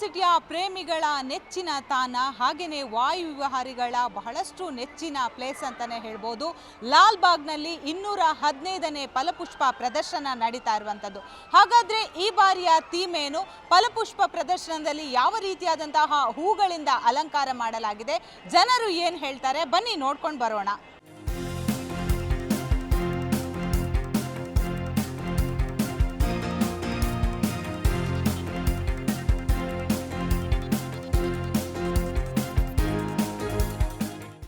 ಸಿಟಿಯ ಪ್ರೇಮಿಗಳ ನೆಚ್ಚಿನ ತಾಣ. ಹಾಗೆಯೇ ವಾಯು ವಿಹಾರಿಗಳ ಬಹಳಷ್ಟು ನೆಚ್ಚಿನ ಪ್ಲೇಸ್ ಅಂತಾನೆ ಹೇಳ್ಬೋದು. ಲಾಲ್ ಬಾಗ್ನಲ್ಲಿ ಇನ್ನೂರ ಹದಿನೈದನೇ ಫಲಪುಷ್ಪ ಪ್ರದರ್ಶನ ನಡೀತಾ ಇರುವಂಥದ್ದು. ಹಾಗಾದ್ರೆ ಈ ಬಾರಿಯ ಥೀಮ್ ಏನು? ಫಲಪುಷ್ಪ ಪ್ರದರ್ಶನದಲ್ಲಿ ಯಾವ ರೀತಿಯಾದಂತಹ ಹೂಗಳಿಂದ ಅಲಂಕಾರ ಮಾಡಲಾಗಿದೆ? ಜನರು ಏನು ಹೇಳ್ತಾರೆ? ಬನ್ನಿ ನೋಡ್ಕೊಂಡು ಬರೋಣ.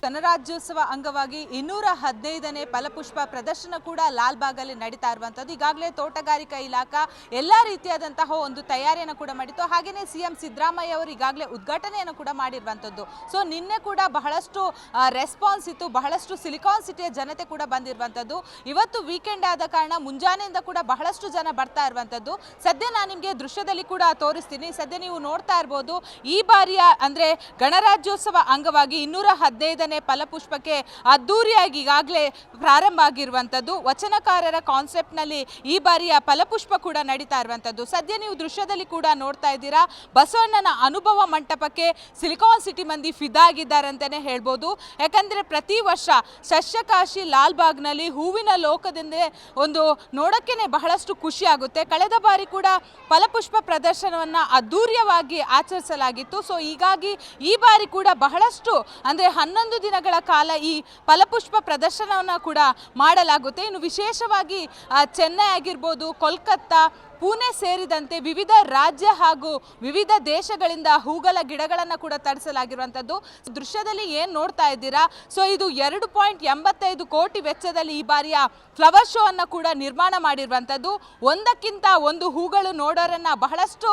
ಗಣರಾಜ್ಯೋತ್ಸವ ಅಂಗವಾಗಿ ಇನ್ನೂರ ಹದಿನೈದನೇ ಫಲಪುಷ್ಪ ಪ್ರದರ್ಶನ ಕೂಡ ಲಾಲ್ ಬಾಗಲ್ಲಿ ನಡೀತಾ ಇರುವಂಥದ್ದು. ಈಗಾಗಲೇ ತೋಟಗಾರಿಕಾ ಇಲಾಖಾ ಎಲ್ಲ ರೀತಿಯಾದಂತಹ ಒಂದು ತಯಾರಿಯನ್ನು ಕೂಡ ಮಾಡಿತ್ತು. ಹಾಗೆಯೇ ಸಿ ಎಂ ಸಿದ್ದರಾಮಯ್ಯ ಅವರು ಈಗಾಗಲೇ ಉದ್ಘಾಟನೆಯನ್ನು ಕೂಡ ಮಾಡಿರುವಂಥದ್ದು. ಸೊ ನಿನ್ನೆ ಕೂಡ ಬಹಳಷ್ಟು ರೆಸ್ಪಾನ್ಸ್ ಇತ್ತು. ಬಹಳಷ್ಟು ಸಿಲಿಕಾನ್ ಸಿಟಿಯ ಜನತೆ ಕೂಡ ಬಂದಿರುವಂಥದ್ದು. ಇವತ್ತು ವೀಕೆಂಡ್ ಆದ ಕಾರಣ ಮುಂಜಾನೆಯಿಂದ ಕೂಡ ಬಹಳಷ್ಟು ಜನ ಬರ್ತಾ ಇರುವಂಥದ್ದು. ಸದ್ಯ ನಾನು ನಿಮಗೆ ದೃಶ್ಯದಲ್ಲಿ ಕೂಡ ತೋರಿಸ್ತೀನಿ. ಸದ್ಯ ನೀವು ನೋಡ್ತಾ ಇರ್ಬೋದು, ಈ ಬಾರಿಯ ಅಂದರೆ ಗಣರಾಜ್ಯೋತ್ಸವ ಅಂಗವಾಗಿ ಇನ್ನೂರ ಹದಿನೈದನೇ ಫಲಪುಷ್ಪಕ್ಕೆ ಅದ್ದೂರಿಯಾಗಿ ಈಗಾಗಲೇ ಪ್ರಾರಂಭ ಆಗಿರುವಂಥದ್ದು. ವಚನಕಾರರ ಕಾನ್ಸೆಪ್ಟ್ನಲ್ಲಿ ಈ ಬಾರಿಯ ಫಲಪುಷ್ಪ ಕೂಡ ನಡೀತಾ ಇರುವಂಥದ್ದು. ಸದ್ಯ ನೀವು ದೃಶ್ಯದಲ್ಲಿ ಕೂಡ ನೋಡ್ತಾ ಇದ್ದೀರಾ, ಬಸವಣ್ಣನ ಅನುಭವ ಮಂಟಪಕ್ಕೆ ಸಿಲಿಕಾನ್ ಸಿಟಿ ಮಂದಿ ಫಿದಾ ಆಗಿದ್ದಾರೆ ಅಂತಲೇ ಹೇಳ್ಬೋದು. ಯಾಕಂದರೆ ಪ್ರತಿ ವರ್ಷ ಸಸ್ಯಕಾಶಿ ಲಾಲ್ಬಾಗ್ನಲ್ಲಿ ಹೂವಿನ ಲೋಕದಿಂದ ಒಂದು ನೋಡೋಕ್ಕೇ ಬಹಳಷ್ಟು ಖುಷಿ ಆಗುತ್ತೆ. ಕಳೆದ ಬಾರಿ ಕೂಡ ಫಲಪುಷ್ಪ ಪ್ರದರ್ಶನವನ್ನು ಅದ್ದೂರ್ಯವಾಗಿ ಆಚರಿಸಲಾಗಿತ್ತು. ಸೊ, ಹೀಗಾಗಿ ಈ ಬಾರಿ ಕೂಡ ಬಹಳಷ್ಟು, ಅಂದರೆ ಹನ್ನೊಂದು ದಿನಗಳ ಕಾಲ ಈ ಫಲಪುಷ್ಪ ಪ್ರದರ್ಶನವನ್ನು ಕೂಡ ಮಾಡಲಾಗುತ್ತೆ. ಇನ್ನು ವಿಶೇಷವಾಗಿ ಚೆನ್ನೈ ಆಗಿರ್ಬೋದು ಕೋಲ್ಕತ್ತಾ ಪುಣೆ ಸೇರಿದಂತೆ ವಿವಿಧ ರಾಜ್ಯ ಹಾಗೂ ವಿವಿಧ ದೇಶಗಳಿಂದ ಹೂಗಳ ಗಿಡಗಳನ್ನು ಕೂಡ ತರಿಸಲಾಗಿರುವಂಥದ್ದು. ದೃಶ್ಯದಲ್ಲಿ ಏನು ನೋಡ್ತಾ ಇದ್ದೀರಾ? ಸೊ ಇದು ಎರಡು ಪಾಯಿಂಟ್ ಎಂಬತ್ತೈದು ಕೋಟಿ ವೆಚ್ಚದಲ್ಲಿ ಈ ಬಾರಿಯ ಫ್ಲವರ್ ಶೋ ಅನ್ನು ಕೂಡ ನಿರ್ಮಾಣ ಮಾಡಿರುವಂಥದ್ದು. ಒಂದಕ್ಕಿಂತ ಒಂದು ಹೂಗಳು ನೋಡೋರನ್ನ ಬಹಳಷ್ಟು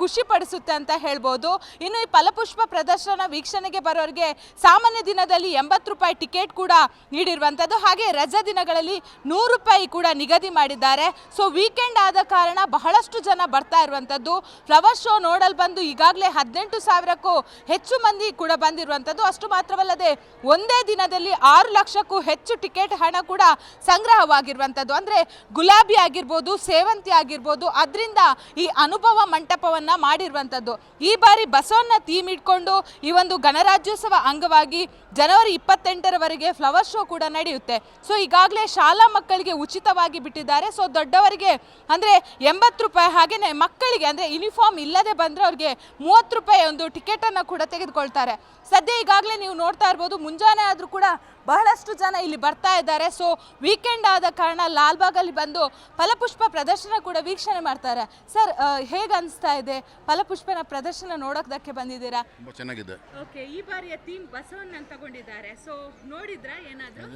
ಖುಷಿಪಡಿಸುತ್ತೆ ಖುಷಿ ಪಡಿಸುತ್ತೆ ಅಂತ ಹೇಳ್ಬೋದು. ಇನ್ನು ಈ ಫಲಪುಷ್ಪ ಪ್ರದರ್ಶನ ವೀಕ್ಷಣೆಗೆ ಬರೋರಿಗೆ ಸಾಮಾನ್ಯ ದಿನದಲ್ಲಿ ಎಂಬತ್ತು ರೂಪಾಯಿ ಟಿಕೆಟ್ ಕೂಡ ನೀಡಿರುವಂಥದ್ದು. ಹಾಗೆ ರಜಾ ದಿನಗಳಲ್ಲಿ ನೂರು ರೂಪಾಯಿ ಕೂಡ ನಿಗದಿ ಮಾಡಿದ್ದಾರೆ. ಸೊ ವೀಕೆಂಡ್ ಆದ ಕಾರಣ ಬಹಳಷ್ಟು ಜನ ಬರ್ತಾ ಇರುವಂಥದ್ದು. ಫ್ಲವರ್ ಶೋ ನೋಡಲು ಬಂದು ಈಗಾಗಲೇ ಹದಿನೆಂಟು ಸಾವಿರಕ್ಕೂ ಹೆಚ್ಚು ಮಂದಿ ಕೂಡ ಬಂದಿರುವಂಥದ್ದು. ಅಷ್ಟು ಮಾತ್ರವಲ್ಲದೆ ಒಂದೇ ದಿನದಲ್ಲಿ ಆರು ಲಕ್ಷಕ್ಕೂ ಹೆಚ್ಚು ಟಿಕೆಟ್ ಹಣ ಕೂಡ ಸಂಗ್ರಹವಾಗಿರುವಂಥದ್ದು. ಅಂದರೆ ಗುಲಾಬಿ ಆಗಿರ್ಬೋದು, ಸೇವಂತಿ ಆಗಿರ್ಬೋದು, ಅದರಿಂದ ಈ ಅನುಭವ ಮಂಟಪವನ್ನು ಮಾಡಿರುವಂಥದ್ದು. ಈ ಬಾರಿ ಬಸವನ್ನ ಥೀಮ್ ಇಟ್ಕೊಂಡು ಈ ಒಂದು ಗಣರಾಜ್ಯೋತ್ಸವ ಅಂಗವಾಗಿ ಜನವರಿ ಇಪ್ಪತ್ತೆಂಟರವರೆಗೆ ಫ್ಲವರ್ ಶೋ ಕೂಡ ನಡೆಯುತ್ತೆ. ಸೊ ಈಗಾಗಲೇ ಶಾಲಾ ಮಕ್ಕಳಿಗೆ ಉಚಿತವಾಗಿ ಬಿಟ್ಟಿದ್ದಾರೆ. ಸೊ ದೊಡ್ಡವರಿಗೆ ಅಂದರೆ ಎಂಬತ್ತು ರೂಪಾಯಿ ಹಾಗೆಯೇ ಮಕ್ಕಳಿಗೆ ಅಂದರೆ ಯೂನಿಫಾರ್ಮ್ ಇಲ್ಲದೆ ಬಂದರೆ ಅವ್ರಿಗೆ ಮೂವತ್ತು ರೂಪಾಯಿ ಒಂದು ಟಿಕೆಟನ್ನು ಕೂಡ ತೆಗೆದುಕೊಳ್ತಾರೆ. ಸದ್ಯ ಈಗಾಗಲೇ ನೀವು ನೋಡ್ತಾ ಇರ್ಬೋದು ಮುಂಜಾನೆ ಆದರೂ ಕೂಡ ಬಹಳಷ್ಟು ಜನ ಇಲ್ಲಿ ಬರ್ತಾ ಇದ್ದಾರೆ. ಸೊ ವೀಕೆಂಡ್ ಆದ ಕಾರಣ ಲಾಲ್ಬಾಗಲ್ಲಿ ಬಂದು ಫಲಪುಷ್ಪ ಪ್ರದರ್ಶನ ಕೂಡ ವೀಕ್ಷಣೆ ಮಾಡ್ತಾರೆ. ಸರ್ ಹೇಗೆ ಅನಿಸ್ತಾ ಇದೆ? ಫಲಪುಷ್ಪನ ಪ್ರದರ್ಶನ ನೋಡೋದಕ್ಕೆ ಬಂದಿದ್ದೀರಾ? ತುಂಬ ಚೆನ್ನಾಗಿದೆ. ಓಕೆ ಈ ಬಾರಿಯ ಥೀಮ್ ಬಸವಣ್ಣನ ತಗೊಂಡಿದ್ದಾರೆ. ಸೊ ನೋಡಿದ್ರಾ ಏನಾದರೂ?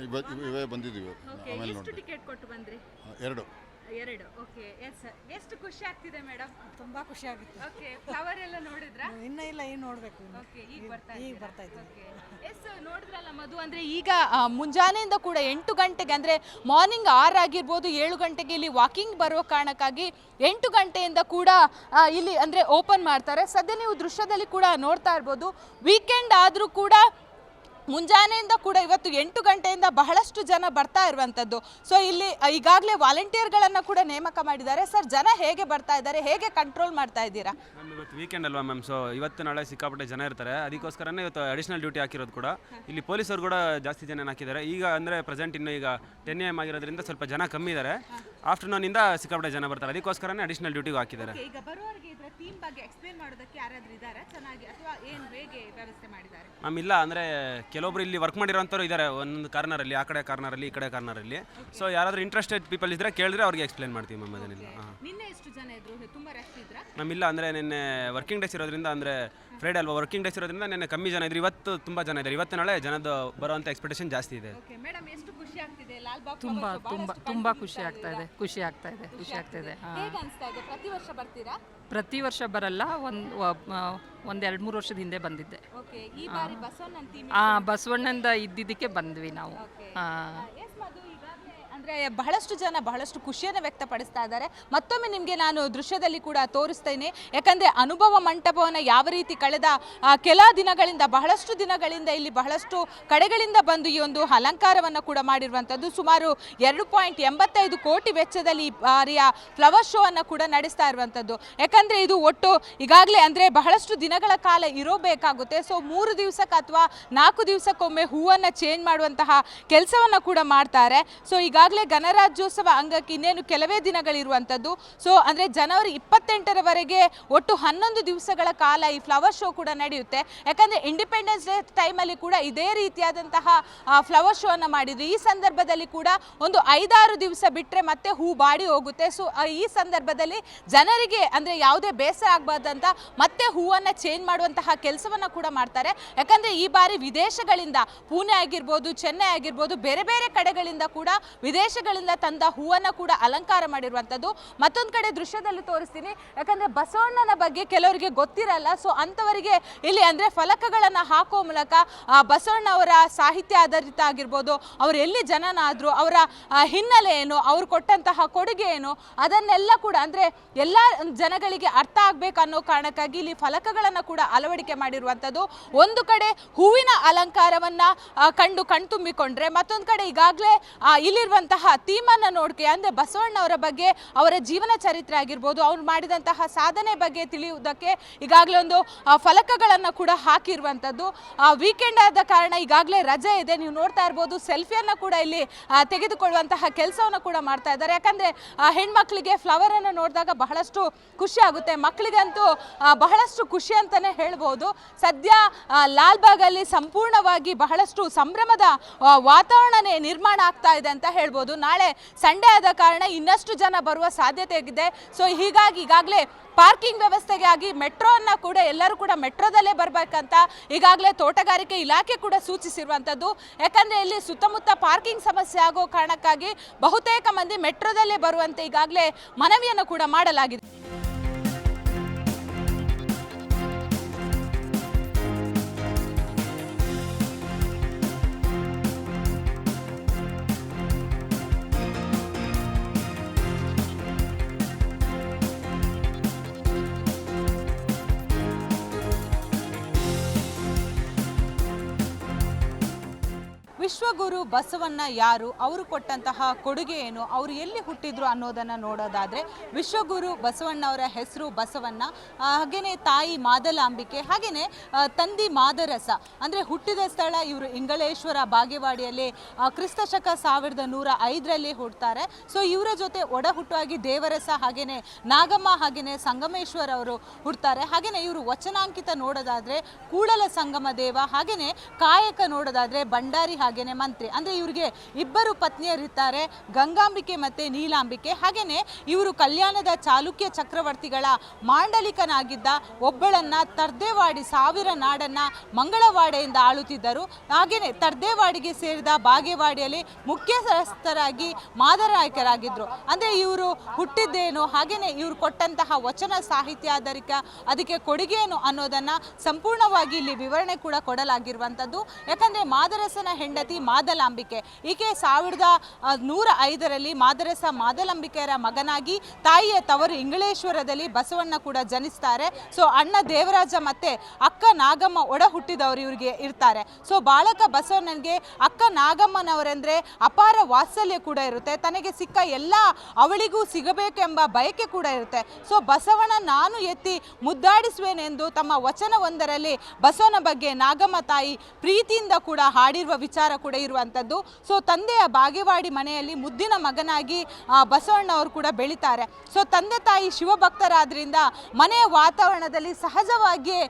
ಬಂದಿದ್ದೀವಿ. ಓಕೆ ಆಮೇಲೆ ಎಷ್ಟು ಟಿಕೆಟ್ ಕೊಟ್ಟು ಬಂದ್ರಿ? ಎರಡು. ಎರಡು. ಓಕೆ ಎಸ್ ಎಷ್ಟು ಖುಷಿ ಆಗ್ತಿದೆ ಮೇಡಮ್ ತುಂಬಾ ಖುಷಿ ಆಗುತ್ತೆ. ಓಕೆ ಫ್ಲವರ್ ಎಲ್ಲ ನೋಡಿದ್ರಾ? ಇನ್ನ ಇಲ್ಲ ಏನು ನೋಡಬೇಕು. ಓಕೆ ಈಗ ಬರ್ತಾ ಈಗ ಬರ್ತಾ ಇದೆ ಓಕೆ ಎಸ್ ನೋಡಿದ್ರಲ್ಲ ಮಧು ಅಂದ್ರೆ ಈಗ ಮುಂಜಾನೆಯಿಂದ ಕೂಡ ಎಂಟು ಗಂಟೆಗೆ ಅಂದ್ರೆ ಮಾರ್ನಿಂಗ್ ಆರು ಆಗಿರ್ಬೋದು ಏಳು ಗಂಟೆಗೆ ಇಲ್ಲಿ ವಾಕಿಂಗ್ ಬರುವ ಕಾರಣಕ್ಕಾಗಿ ಎಂಟು ಗಂಟೆಯಿಂದ ಕೂಡ ಇಲ್ಲಿ ಅಂದ್ರೆ ಓಪನ್ ಮಾಡ್ತಾರೆ. ಸದ್ಯ ನೀವು ದೃಶ್ಯದಲ್ಲಿ ಕೂಡ ನೋಡ್ತಾ ಇರ್ಬೋದು. ವೀಕೆಂಡ್ ಆದರೂ ಕೂಡ ಮುಂಜಾನೆಯಿಂದ ಕೂಡ ಇವತ್ತು ಎಂಟು ಗಂಟೆಯಿಂದ ಬಹಳಷ್ಟು ಜನ ಬರ್ತಾ ಇರುವಂಥದ್ದು. ಸೊ ಇಲ್ಲಿ ಈಗಾಗಲೇ ವಾಲಂಟಿಯರ್ಗಳನ್ನು ಕೂಡ ನೇಮಕ ಮಾಡಿದ್ದಾರೆ. ಸರ್ ಜನ ಹೇಗೆ ಬರ್ತಾ ಇದ್ದಾರೆ? ಹೇಗೆ ಕಂಟ್ರೋಲ್ ಮಾಡ್ತಾ ಇದ್ದೀರಾ? ಮ್ಯಾಮ್ ಇವತ್ತು ವೀಕೆಂಡ್ ಅಲ್ವಾ ಮ್ಯಾಮ್ ಸೊ ಇವತ್ತು ನಾಳೆ ಸಿಕ್ಕಾಪಟ್ಟೆ ಜನ ಇರ್ತಾರೆ. ಅದಕ್ಕೋಸ್ಕರನೇ ಇವತ್ತು ಅಡಿಷನಲ್ ಡ್ಯೂಟಿ ಹಾಕಿರೋದು ಕೂಡ. ಇಲ್ಲಿ ಪೊಲೀಸರು ಕೂಡ ಜಾಸ್ತಿ ಜನ ಹಾಕಿದ್ದಾರೆ. ಈಗ ಅಂದರೆ ಪ್ರೆಸೆಂಟ್ ಇನ್ನು ಈಗ ಟೆನ್ ಎಂ ಆಗಿರೋದ್ರಿಂದ ಸ್ವಲ್ಪ ಜನ ಕಮ್ಮಿ ಇದ್ದಾರೆ ಆಫ್ಟರ್ನೂನಿಂದ ಸಿಕ್ಕಾಪಟ್ಟೆ ಜನ ಬರ್ತಾರೆ. ಅದಕ್ಕೋಸ್ಕರನೇ ಅಡಿಷನಲ್ ಡ್ಯೂಟಿಗೂ ಹಾಕಿದ್ದಾರೆ. ಈಗ ಬರುವವರಿಗೆ ಇದರ ಥೀಮ್ ಬಗ್ಗೆ ಎಕ್ಸ್ಪ್ಲೇನ್ ಮಾಡೋದಕ್ಕೆ ಯಾರಾದರೂ ಇದ್ದಾರೆ ಚೆನ್ನಾಗಿ ಅಥವಾ ಏನು ಹೇಗೆ ವ್ಯವಸ್ಥೆ ಮಾಡಿದ್ದಾರೆ? ಮ್ಯಾಮ್ ಇಲ್ಲ ಅಂದರೆ ಕೆಲವೊಬ್ರು ಇಲ್ಲಿ ವರ್ಕ್ ಮಾಡಿರೋಂಥವ್ರು ಇದ್ದಾರೆ ಒಂದು ಕಾರ್ನರಲ್ಲಿ ಆ ಕಡೆ ಕಾರ್ನರಲ್ಲಿ ಈ ಕಡೆ ಕಾರ್ನರಲ್ಲಿ ಸೊ ಯಾರಾದರೂ ಇಂಟ್ರೆಸ್ಟೆಡ್ ಪೀಪಲ್ ಇದ್ದರೆ ಕೇಳಿದ್ರೆ ಅವ್ರಿಗೆ ಎಕ್ಸ್ಪ್ಲೇನ್ ಮಾಡ್ತೀವಿ ಮ್ಯಾಮ್ ಅದನ್ನೆಲ್ಲ. ಹಾಂ. ನಿನ್ನೆ ಎಷ್ಟು ಜನ ಇದ್ರು? ತುಂಬಾ ರಶ್ ಇದ್ರಾ? ಮ್ಯಾಮ್ ಇಲ್ಲ ಅಂದರೆ ನಿನ್ನೆ ವರ್ಕಿಂಗ್ ಡೇಸ್ ಇರೋದ್ರಿಂದ ಅಂದರೆ ಫ್ರೈಡೆ ಅಲ್ವಾ ವರ್ಕಿಂಗ್ ಡೇಸ್ ಇರೋದ್ರಿಂದ ನಿನ್ನೆ ಕಮ್ಮಿ ಜನ ಇದ್ರು. ಇವತ್ತು ತುಂಬ ಜನ ಇದ್ದಾರೆ. ಇವತ್ತು ನಾಳೆ ಜನದ ಬರೋವಂಥ ಎಕ್ಸ್ಪೆಕ್ಟೇಷನ್ ಜಾಸ್ತಿ ಇದೆ. ಓಕೆ ಮೇಡಮ್ ಎಷ್ಟು ಖುಷಿ ಆಗ್ತಿದೆ. ಲಾಲ್ ಬಾಬ್ ತುಂಬಾ ತುಂಬಾ ತುಂಬಾ ಖುಷಿ ಆಗ್ತಾ ಇದೆ. ಖುಷಿ ಆಗ್ತಾ ಇದೆ ಖುಷಿ ಆಗ್ತಾ ಇದೆ. ಹಾ. ಹೇಗೆ ಅನಿಸ್ತಾ ಇದೆ? ಪ್ರತಿ ವರ್ಷ ಬರ್ತೀರಾ? ಪ್ರತಿ ವರ್ಷ ಬರಲ್ಲ ಒಂದು ಒಂದು ಎರಡು ಮೂರು ವರ್ಷದ ಹಿಂದೆ ಬಂದಿದ್ದೆ. ಓಕೆ ಈ ಬಾರಿ ಬಸವಣ್ಣನ ಥೀಮ್ ಆ ಬಸವಣ್ಣಂದ ಇದ್ದಿದ್ದಕ್ಕೆ ಬಂದ್ವಿ ನಾವು. ಹಾ. ಎಸ್ ಮಧು ಅಂದ್ರೆ ಬಹಳಷ್ಟು ಜನ ಬಹಳಷ್ಟು ಖುಷಿಯನ್ನು ವ್ಯಕ್ತಪಡಿಸ್ತಾ ಇದ್ದಾರೆ. ಮತ್ತೊಮ್ಮೆ ನಿಮಗೆ ನಾನು ದೃಶ್ಯದಲ್ಲಿ ಕೂಡ ತೋರಿಸ್ತೇನೆ. ಯಾಕಂದ್ರೆ ಅನುಭವ ಮಂಟಪವನ್ನು ಯಾವ ರೀತಿ ಕಳೆದ ಕೆಲ ದಿನಗಳಿಂದ, ಬಹಳಷ್ಟು ದಿನಗಳಿಂದ ಇಲ್ಲಿ ಬಹಳಷ್ಟು ಕಡೆಗಳಿಂದ ಬಂದು ಈ ಒಂದು ಅಲಂಕಾರವನ್ನು ಕೂಡ ಮಾಡಿರುವಂಥದ್ದು ಸುಮಾರು ಎರಡು ಪಾಯಿಂಟ್ ಎಂಬತ್ತೈದು ಕೋಟಿ ವೆಚ್ಚದಲ್ಲಿ ಈ ಬಾರಿಯ ಫ್ಲವರ್ ಶೋ ಅನ್ನು ಕೂಡ ನಡೆಸ್ತಾ ಇರುವಂಥದ್ದು ಯಾಕಂದ್ರೆ ಇದು ಒಟ್ಟು ಈಗಾಗಲೇ ಅಂದ್ರೆ ಬಹಳಷ್ಟು ದಿನಗಳ ಕಾಲ ಇರೋಬೇಕಾಗುತ್ತೆ. ಸೊ, ಮೂರು ದಿವಸಕ್ಕೆ ಅಥವಾ ನಾಲ್ಕು ದಿವಸಕ್ಕೊಮ್ಮೆ ಹೂವನ್ನು ಚೇಂಜ್ ಮಾಡುವಂತಹ ಕೆಲಸವನ್ನು ಕೂಡ ಮಾಡ್ತಾರೆ. ಸೊ, ಈಗಾಗಲೇ ಗಣರಾಜ್ಯೋತ್ಸವ ಅಂಗಕ್ಕೆ ಇನ್ನೇನು ಕೆಲವೇ ದಿನಗಳಿರುವಂಥದ್ದು ಸೊ ಅಂದರೆ ಜನವರಿ ಇಪ್ಪತ್ತೆಂಟರವರೆಗೆ ಒಟ್ಟು ಹನ್ನೊಂದು ದಿವಸಗಳ ಕಾಲ ಈ ಫ್ಲವರ್ ಶೋ ಕೂಡ ನಡೆಯುತ್ತೆ. ಯಾಕಂದರೆ ಇಂಡಿಪೆಂಡೆನ್ಸ್ ಡೇ ಟೈಮಲ್ಲಿ ಕೂಡ ಇದೇ ರೀತಿಯಾದಂತಹ ಫ್ಲವರ್ ಶೋ ಅನ್ನು ಮಾಡಿದ್ರು. ಈ ಸಂದರ್ಭದಲ್ಲಿ ಕೂಡ ಒಂದು ಐದಾರು ದಿವಸ ಬಿಟ್ಟರೆ ಮತ್ತೆ ಹೂ ಬಾಡಿ ಹೋಗುತ್ತೆ. ಸೊ ಈ ಸಂದರ್ಭದಲ್ಲಿ ಜನರಿಗೆ ಅಂದರೆ ಯಾವುದೇ ಬೇಸರ ಆಗಬಾರ್ದಂತ ಮತ್ತೆ ಹೂವನ್ನು ಚೇಂಜ್ ಮಾಡುವಂತಹ ಕೆಲಸವನ್ನು ಕೂಡ ಮಾಡ್ತಾರೆ. ಯಾಕಂದರೆ ಈ ಬಾರಿ ವಿದೇಶಗಳಿಂದ, ಪುಣೆ ಆಗಿರ್ಬೋದು, ಚೆನ್ನೈ ಆಗಿರ್ಬೋದು, ಬೇರೆ ಬೇರೆ ಕಡೆಗಳಿಂದ ಕೂಡ ವಿದೇಶಗಳಿಂದ ತಂದ ಹೂವನ್ನು ಕೂಡ ಅಲಂಕಾರ ಮಾಡಿರುವಂಥದ್ದು ಮತ್ತೊಂದು ಕಡೆ ದೃಶ್ಯದಲ್ಲಿ ತೋರಿಸ್ತೀನಿ. ಯಾಕಂದರೆ ಬಸವಣ್ಣನ ಬಗ್ಗೆ ಕೆಲವರಿಗೆ ಗೊತ್ತಿರಲ್ಲ. ಸೊ ಅಂಥವರಿಗೆ ಇಲ್ಲಿ ಅಂದರೆ ಫಲಕಗಳನ್ನು ಹಾಕೋ ಮೂಲಕ ಬಸವಣ್ಣ ಅವರ ಸಾಹಿತ್ಯ ಆಧಾರಿತ ಆಗಿರ್ಬೋದು, ಅವರು ಎಲ್ಲಿ ಜನನಾದರು, ಅವರ ಹಿನ್ನೆಲೆ ಏನು, ಅವ್ರು ಕೊಟ್ಟಂತಹ ಕೊಡುಗೆ ಏನು, ಅದನ್ನೆಲ್ಲ ಕೂಡ ಅಂದರೆ ಎಲ್ಲ ಜನಗಳಿಗೆ ಅರ್ಥ ಆಗಬೇಕು ಅನ್ನೋ ಕಾರಣಕ್ಕಾಗಿ ಇಲ್ಲಿ ಫಲಕಗಳನ್ನು ಕೂಡ ಅಳವಡಿಕೆ ಮಾಡಿರುವಂಥದ್ದು ಒಂದು ಕಡೆ ಹೂವಿನ ಅಲಂಕಾರವನ್ನ ಕಂಡು ಕಣ್ತುಂಬಿಕೊಂಡ್ರೆ, ಮತ್ತೊಂದು ಕಡೆ ಈಗಾಗಲೇ ಇಲ್ಲಿರುವಂತಹ ಥೀಮನ್ನು ನೋಡ್ಕೆ, ಅಂದರೆ ಬಸವಣ್ಣವರ ಬಗ್ಗೆ, ಅವರ ಜೀವನ ಚರಿತ್ರೆ ಆಗಿರ್ಬೋದು, ಅವ್ರು ಮಾಡಿದಂತಹ ಸಾಧನೆ ಬಗ್ಗೆ ತಿಳಿಯುವುದಕ್ಕೆ ಈಗಾಗಲೇ ಒಂದು ಫಲಕಗಳನ್ನು ಕೂಡ ಹಾಕಿರುವಂಥದ್ದು. ವೀಕೆಂಡ್ ಆದ ಕಾರಣ ಈಗಾಗಲೇ ರಜೆ ಇದೆ. ನೀವು ನೋಡ್ತಾ ಇರ್ಬೋದು, ಸೆಲ್ಫಿಯನ್ನು ಕೂಡ ಇಲ್ಲಿ ತೆಗೆದುಕೊಳ್ಳುವಂತಹ ಕೆಲಸವನ್ನು ಕೂಡ ಮಾಡ್ತಾ ಇದ್ದಾರೆ. ಯಾಕಂದರೆ ಹೆಣ್ಮಕ್ಳಿಗೆ ಫ್ಲವರನ್ನು ನೋಡಿದಾಗ ಬಹಳಷ್ಟು ಖುಷಿ ಆಗುತ್ತೆ. ಮಕ್ಕಳಿಗಂತೂ ಬಹಳಷ್ಟು ಖುಷಿ ಅಂತಲೇ ಹೇಳ್ಬೋದು. ಸದ್ಯ ಲಾಲ್ಬಾಗಲ್ಲಿ ಸಂಪೂರ್ಣವಾಗಿ ಬಹಳಷ್ಟು ಸಂಭ್ರಮದ ವಾತಾವರಣನೇ ನಿರ್ಮಾಣ ಆಗ್ತಾ ಇದೆ ಅಂತ ಹೇಳ್ಬೋದು. ನಾಳೆ ಸಂಡೇ ಆದ ಕಾರಣ ಇನ್ನಷ್ಟು ಜನ ಬರುವ ಸಾಧ್ಯತೆ ಇದೆ ಸೊ ಹೀಗಾಗಿ ಈಗಾಗಲೇ ಪಾರ್ಕಿಂಗ್ ವ್ಯವಸ್ಥೆಗಾಗಿ ಮೆಟ್ರೋನ್ನ ಕೂಡ ಎಲ್ಲರೂ ಕೂಡ ಮೆಟ್ರೋದಲ್ಲೇ ಬರಬೇಕಂತ ಈಗಾಗಲೇ ತೋಟಗಾರಿಕೆ ಇಲಾಖೆ ಕೂಡ ಸೂಚಿಸಿರುವಂಥದ್ದು. ಯಾಕಂದರೆ ಇಲ್ಲಿ ಸುತ್ತಮುತ್ತ ಪಾರ್ಕಿಂಗ್ ಸಮಸ್ಯೆ ಆಗೋ ಕಾರಣಕ್ಕಾಗಿ ಬಹುತೇಕ ಮಂದಿ ಮೆಟ್ರೋದಲ್ಲೇ ಬರುವಂತೆ ಈಗಾಗಲೇ ಮನವಿಯನ್ನು ಕೂಡ ಮಾಡಲಾಗಿದೆ. ವಿಶ್ವಗುರು ಬಸವಣ್ಣ ಯಾರು? ಅವರು ಕೊಟ್ಟಂತಹ ಕೊಡುಗೆ ಏನು? ಅವರು ಎಲ್ಲಿ ಹುಟ್ಟಿದ್ರು ಅನ್ನೋದನ್ನು ನೋಡೋದಾದರೆ ವಿಶ್ವಗುರು ಬಸವಣ್ಣವರ ಹೆಸರು ಬಸವಣ್ಣ. ಹಾಗೆಯೇ ತಾಯಿ ಮಾದಲಾಂಬಿಕೆ ಹಾಗೆಯೇ ತಂದಿ ಮಾದರಸ. ಅಂದರೆ ಹುಟ್ಟಿದ ಸ್ಥಳ ಇವರು ಇಂಗಳೇಶ್ವರ ಬಾಗೇವಾಡಿಯಲ್ಲಿ ಕ್ರಿಸ್ತ ಶಕ ಸಾವಿರದ ನೂರ ಐದರಲ್ಲಿ ಹುಡ್ತಾರೆ ಸೊ ಇವರ ಜೊತೆ ಒಡ ಹುಟ್ಟುವಾಗಿ ದೇವರಸ ಹಾಗೆಯೇ ನಾಗಮ್ಮ ಹಾಗೆಯೇ ಸಂಗಮೇಶ್ವರ ಅವರು ಹುಡ್ತಾರೆ ಹಾಗೆಯೇ ಇವರು ವಚನಾಂಕಿತ ನೋಡೋದಾದ್ರೆ ಕೂಡಲ ಸಂಗಮ ದೇವ ಹಾಗೆಯೇ ಕಾಯಕ ನೋಡೋದಾದ್ರೆ ಭಂಡಾರಿ ಹಾಗೇನೆ ಮಂತ್ರಿ. ಅಂದ್ರೆ ಇವರಿಗೆ ಇಬ್ಬರು ಪತ್ನಿಯರಿದ್ದಾರೆ ಗಂಗಾಂಬಿಕೆ ಮತ್ತೆ ನೀಲಾಂಬಿಕೆ. ಹಾಗೇನೆ ಇವರು ಕಲ್ಯಾಣದ ಚಾಲುಕ್ಯ ಚಕ್ರವರ್ತಿಗಳ ಮಾಂಡಲಿಕನಾಗಿದ್ದ ಒಬ್ಬಳನ್ನ ತರ್ದೇವಾಡಿ ಸಾವಿರ ನಾಡನ್ನ ಮಂಗಳವಾಡೆಯಿಂದ ಆಳುತ್ತಿದ್ದರು. ಹಾಗೇನೆ ತರ್ದೇವಾಡಿಗೆ ಸೇರಿದ ಬಾಗೇವಾಡಿಯಲ್ಲಿ ಮುಖ್ಯಸ್ಥರಾಗಿ ಮಾದರಾಯಕರಾಗಿದ್ರು. ಅಂದ್ರೆ ಇವರು ಹುಟ್ಟಿದ್ದೇನು, ಹಾಗೇನೆ ಇವರು ಕೊಟ್ಟಂತಹ ವಚನ ಸಾಹಿತ್ಯ ಆಧಾರಿಕ ಅದಕ್ಕೆ ಕೊಡುಗೆ ಏನು ಅನ್ನೋದನ್ನ ಸಂಪೂರ್ಣವಾಗಿ ಇಲ್ಲಿ ವಿವರಣೆ ಕೂಡ ಕೊಡಲಾಗಿರುವಂಥದ್ದು. ಯಾಕಂದ್ರೆ ಮಾದರಸನ ಹೆಂಡತಿ ಮಾದಲಾಂಬಿಕೆ. ಈಕೆ ಸಾವಿರದ ನೂರ ಐದರಲ್ಲಿ ಮಾದರಸ ಮಾದಲಾಂಬಿಕೆಯರ ಮಗನಾಗಿ ತಾಯಿಯ ತವರು ಇಂಗಳೇಶ್ವರದಲ್ಲಿ ಬಸವಣ್ಣ ಕೂಡ ಜನಿಸ್ತಾರೆ. ಸೊ, ಅಣ್ಣ ದೇವರಾಜ ಮತ್ತೆ ಅಕ್ಕ ನಾಗಮ್ಮ ಒಡ ಹುಟ್ಟಿದವರು ಇವರಿಗೆ ಇರ್ತಾರೆ. ಸೊ, ಬಾಲಕ ಬಸವಣ್ಣನಿಗೆ ಅಕ್ಕ ನಾಗಮ್ಮನವರೆಂದ್ರೆ ಅಪಾರ ವಾತ್ಸಲ್ಯ ಕೂಡ ಇರುತ್ತೆ. ತನಗೆ ಸಿಕ್ಕ ಎಲ್ಲ ಅವಳಿಗೂ ಸಿಗಬೇಕೆಂಬ ಬಯಕೆ ಕೂಡ ಇರುತ್ತೆ. ಸೊ, ಬಸವಣ್ಣ ನಾನು ಎತ್ತಿ ಮುದ್ದಾಡಿಸುವೆನೆಂದು ತಮ್ಮ ವಚನವೊಂದರಲ್ಲಿ ಬಸವನ ಬಗ್ಗೆ ನಾಗಮ್ಮ ತಾಯಿ ಪ್ರೀತಿಯಿಂದ ಕೂಡ ಹಾಡಿರುವ ವಿಚಾರ ಕೂಡ ಇರುವಂಥದ್ದು. ಸೊ ತಂದೆಯ ಬಾಗೇವಾಡಿ ಮನೆಯಲ್ಲಿ ಮುದ್ದಿನ ಮಗನಾಗಿ ಬಸವಣ್ಣ ಅವರು ಕೂಡ ಬೆಳಿತಾರೆ. ಸೊ ತಂದೆ ತಾಯಿ ಶಿವಭಕ್ತರಾದ್ರಿಂದ ಮನೆಯ ವಾತಾವರಣದಲ್ಲಿ ಸಹಜವಾಗಿಯೇ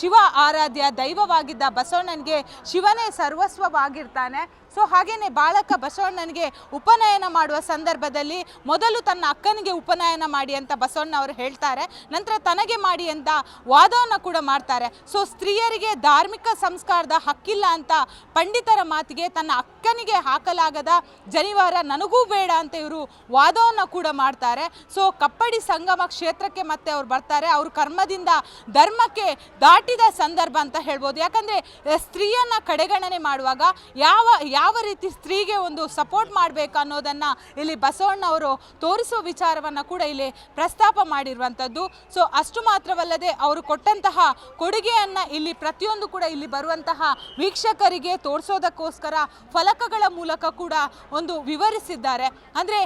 ಶಿವ ಆರಾಧ್ಯ ದೈವವಾಗಿದ್ದ ಬಸವಣ್ಣನಿಗೆ ಶಿವನೇ ಸರ್ವಸ್ವವಾಗಿರ್ತಾನೆ. ಸೊ ಹಾಗೇನೆ ಬಾಳಕ ಬಸವಣ್ಣನಿಗೆ ಉಪನಯನ ಮಾಡುವ ಸಂದರ್ಭದಲ್ಲಿ ಮೊದಲು ತನ್ನ ಅಕ್ಕನಿಗೆ ಉಪನಯನ ಮಾಡಿ ಅಂತ ಬಸವಣ್ಣ ಅವರು ಹೇಳ್ತಾರೆ. ನಂತರ ತನಗೆ ಮಾಡಿ ಅಂತ ವಾದವನ್ನು ಕೂಡ ಮಾಡ್ತಾರೆ. ಸೊ ಸ್ತ್ರೀಯರಿಗೆ ಧಾರ್ಮಿಕ ಸಂಸ್ಕಾರದ ಹಕ್ಕಿಲ್ಲ ಅಂತ ಪಂಡಿತರ ಮಾತಿಗೆ ತನ್ನ ಅಕ್ಕನಿಗೆ ಹಾಕಲಾಗದ ಜನಿವಾರ ನನಗೂ ಬೇಡ ಅಂತ ಇವರು ವಾದವನ್ನು ಕೂಡ ಮಾಡ್ತಾರೆ. ಸೊ ಕಪ್ಪಡಿ ಸಂಗಮ ಕ್ಷೇತ್ರಕ್ಕೆ ಮತ್ತೆ ಅವರು ಬರ್ತಾರೆ. ಅವ್ರ ಕರ್ಮದಿಂದ ಧರ್ಮಕ್ಕೆ ದಾಟಿದ ಸಂದರ್ಭ ಅಂತ ಹೇಳ್ಬೋದು. ಯಾಕಂದ್ರೆ, ಸ್ತ್ರೀಯನ್ನ ಕಡೆಗಣನೆ ಮಾಡುವಾಗ ಯಾವ ಯಾವ ರೀತಿ ಸ್ತ್ರೀಗೆ ಒಂದು ಸಪೋರ್ಟ್ ಮಾಡಬೇಕು ಅನ್ನೋದನ್ನು ಇಲ್ಲಿ ಬಸವಣ್ಣವರು ತೋರಿಸುವ ವಿಚಾರವನ್ನು ಕೂಡ ಇಲ್ಲಿ ಪ್ರಸ್ತಾಪ ಮಾಡಿರುವಂಥದ್ದು. ಸೊ ಅಷ್ಟು ಮಾತ್ರವಲ್ಲದೆ ಅವರು ಕೊಟ್ಟಂತಹ ಕೊಡುಗೆಯನ್ನು ಇಲ್ಲಿ ಪ್ರತಿಯೊಂದು ಕೂಡ ಇಲ್ಲಿ ಬರುವಂತಹ ವೀಕ್ಷಕರಿಗೆ ತೋರಿಸೋದಕ್ಕೋಸ್ಕರ ಫಲಕಗಳ ಮೂಲಕ ಕೂಡ ಒಂದು ವಿವರಿಸಿದ್ದಾರೆ. ಅಂದರೆ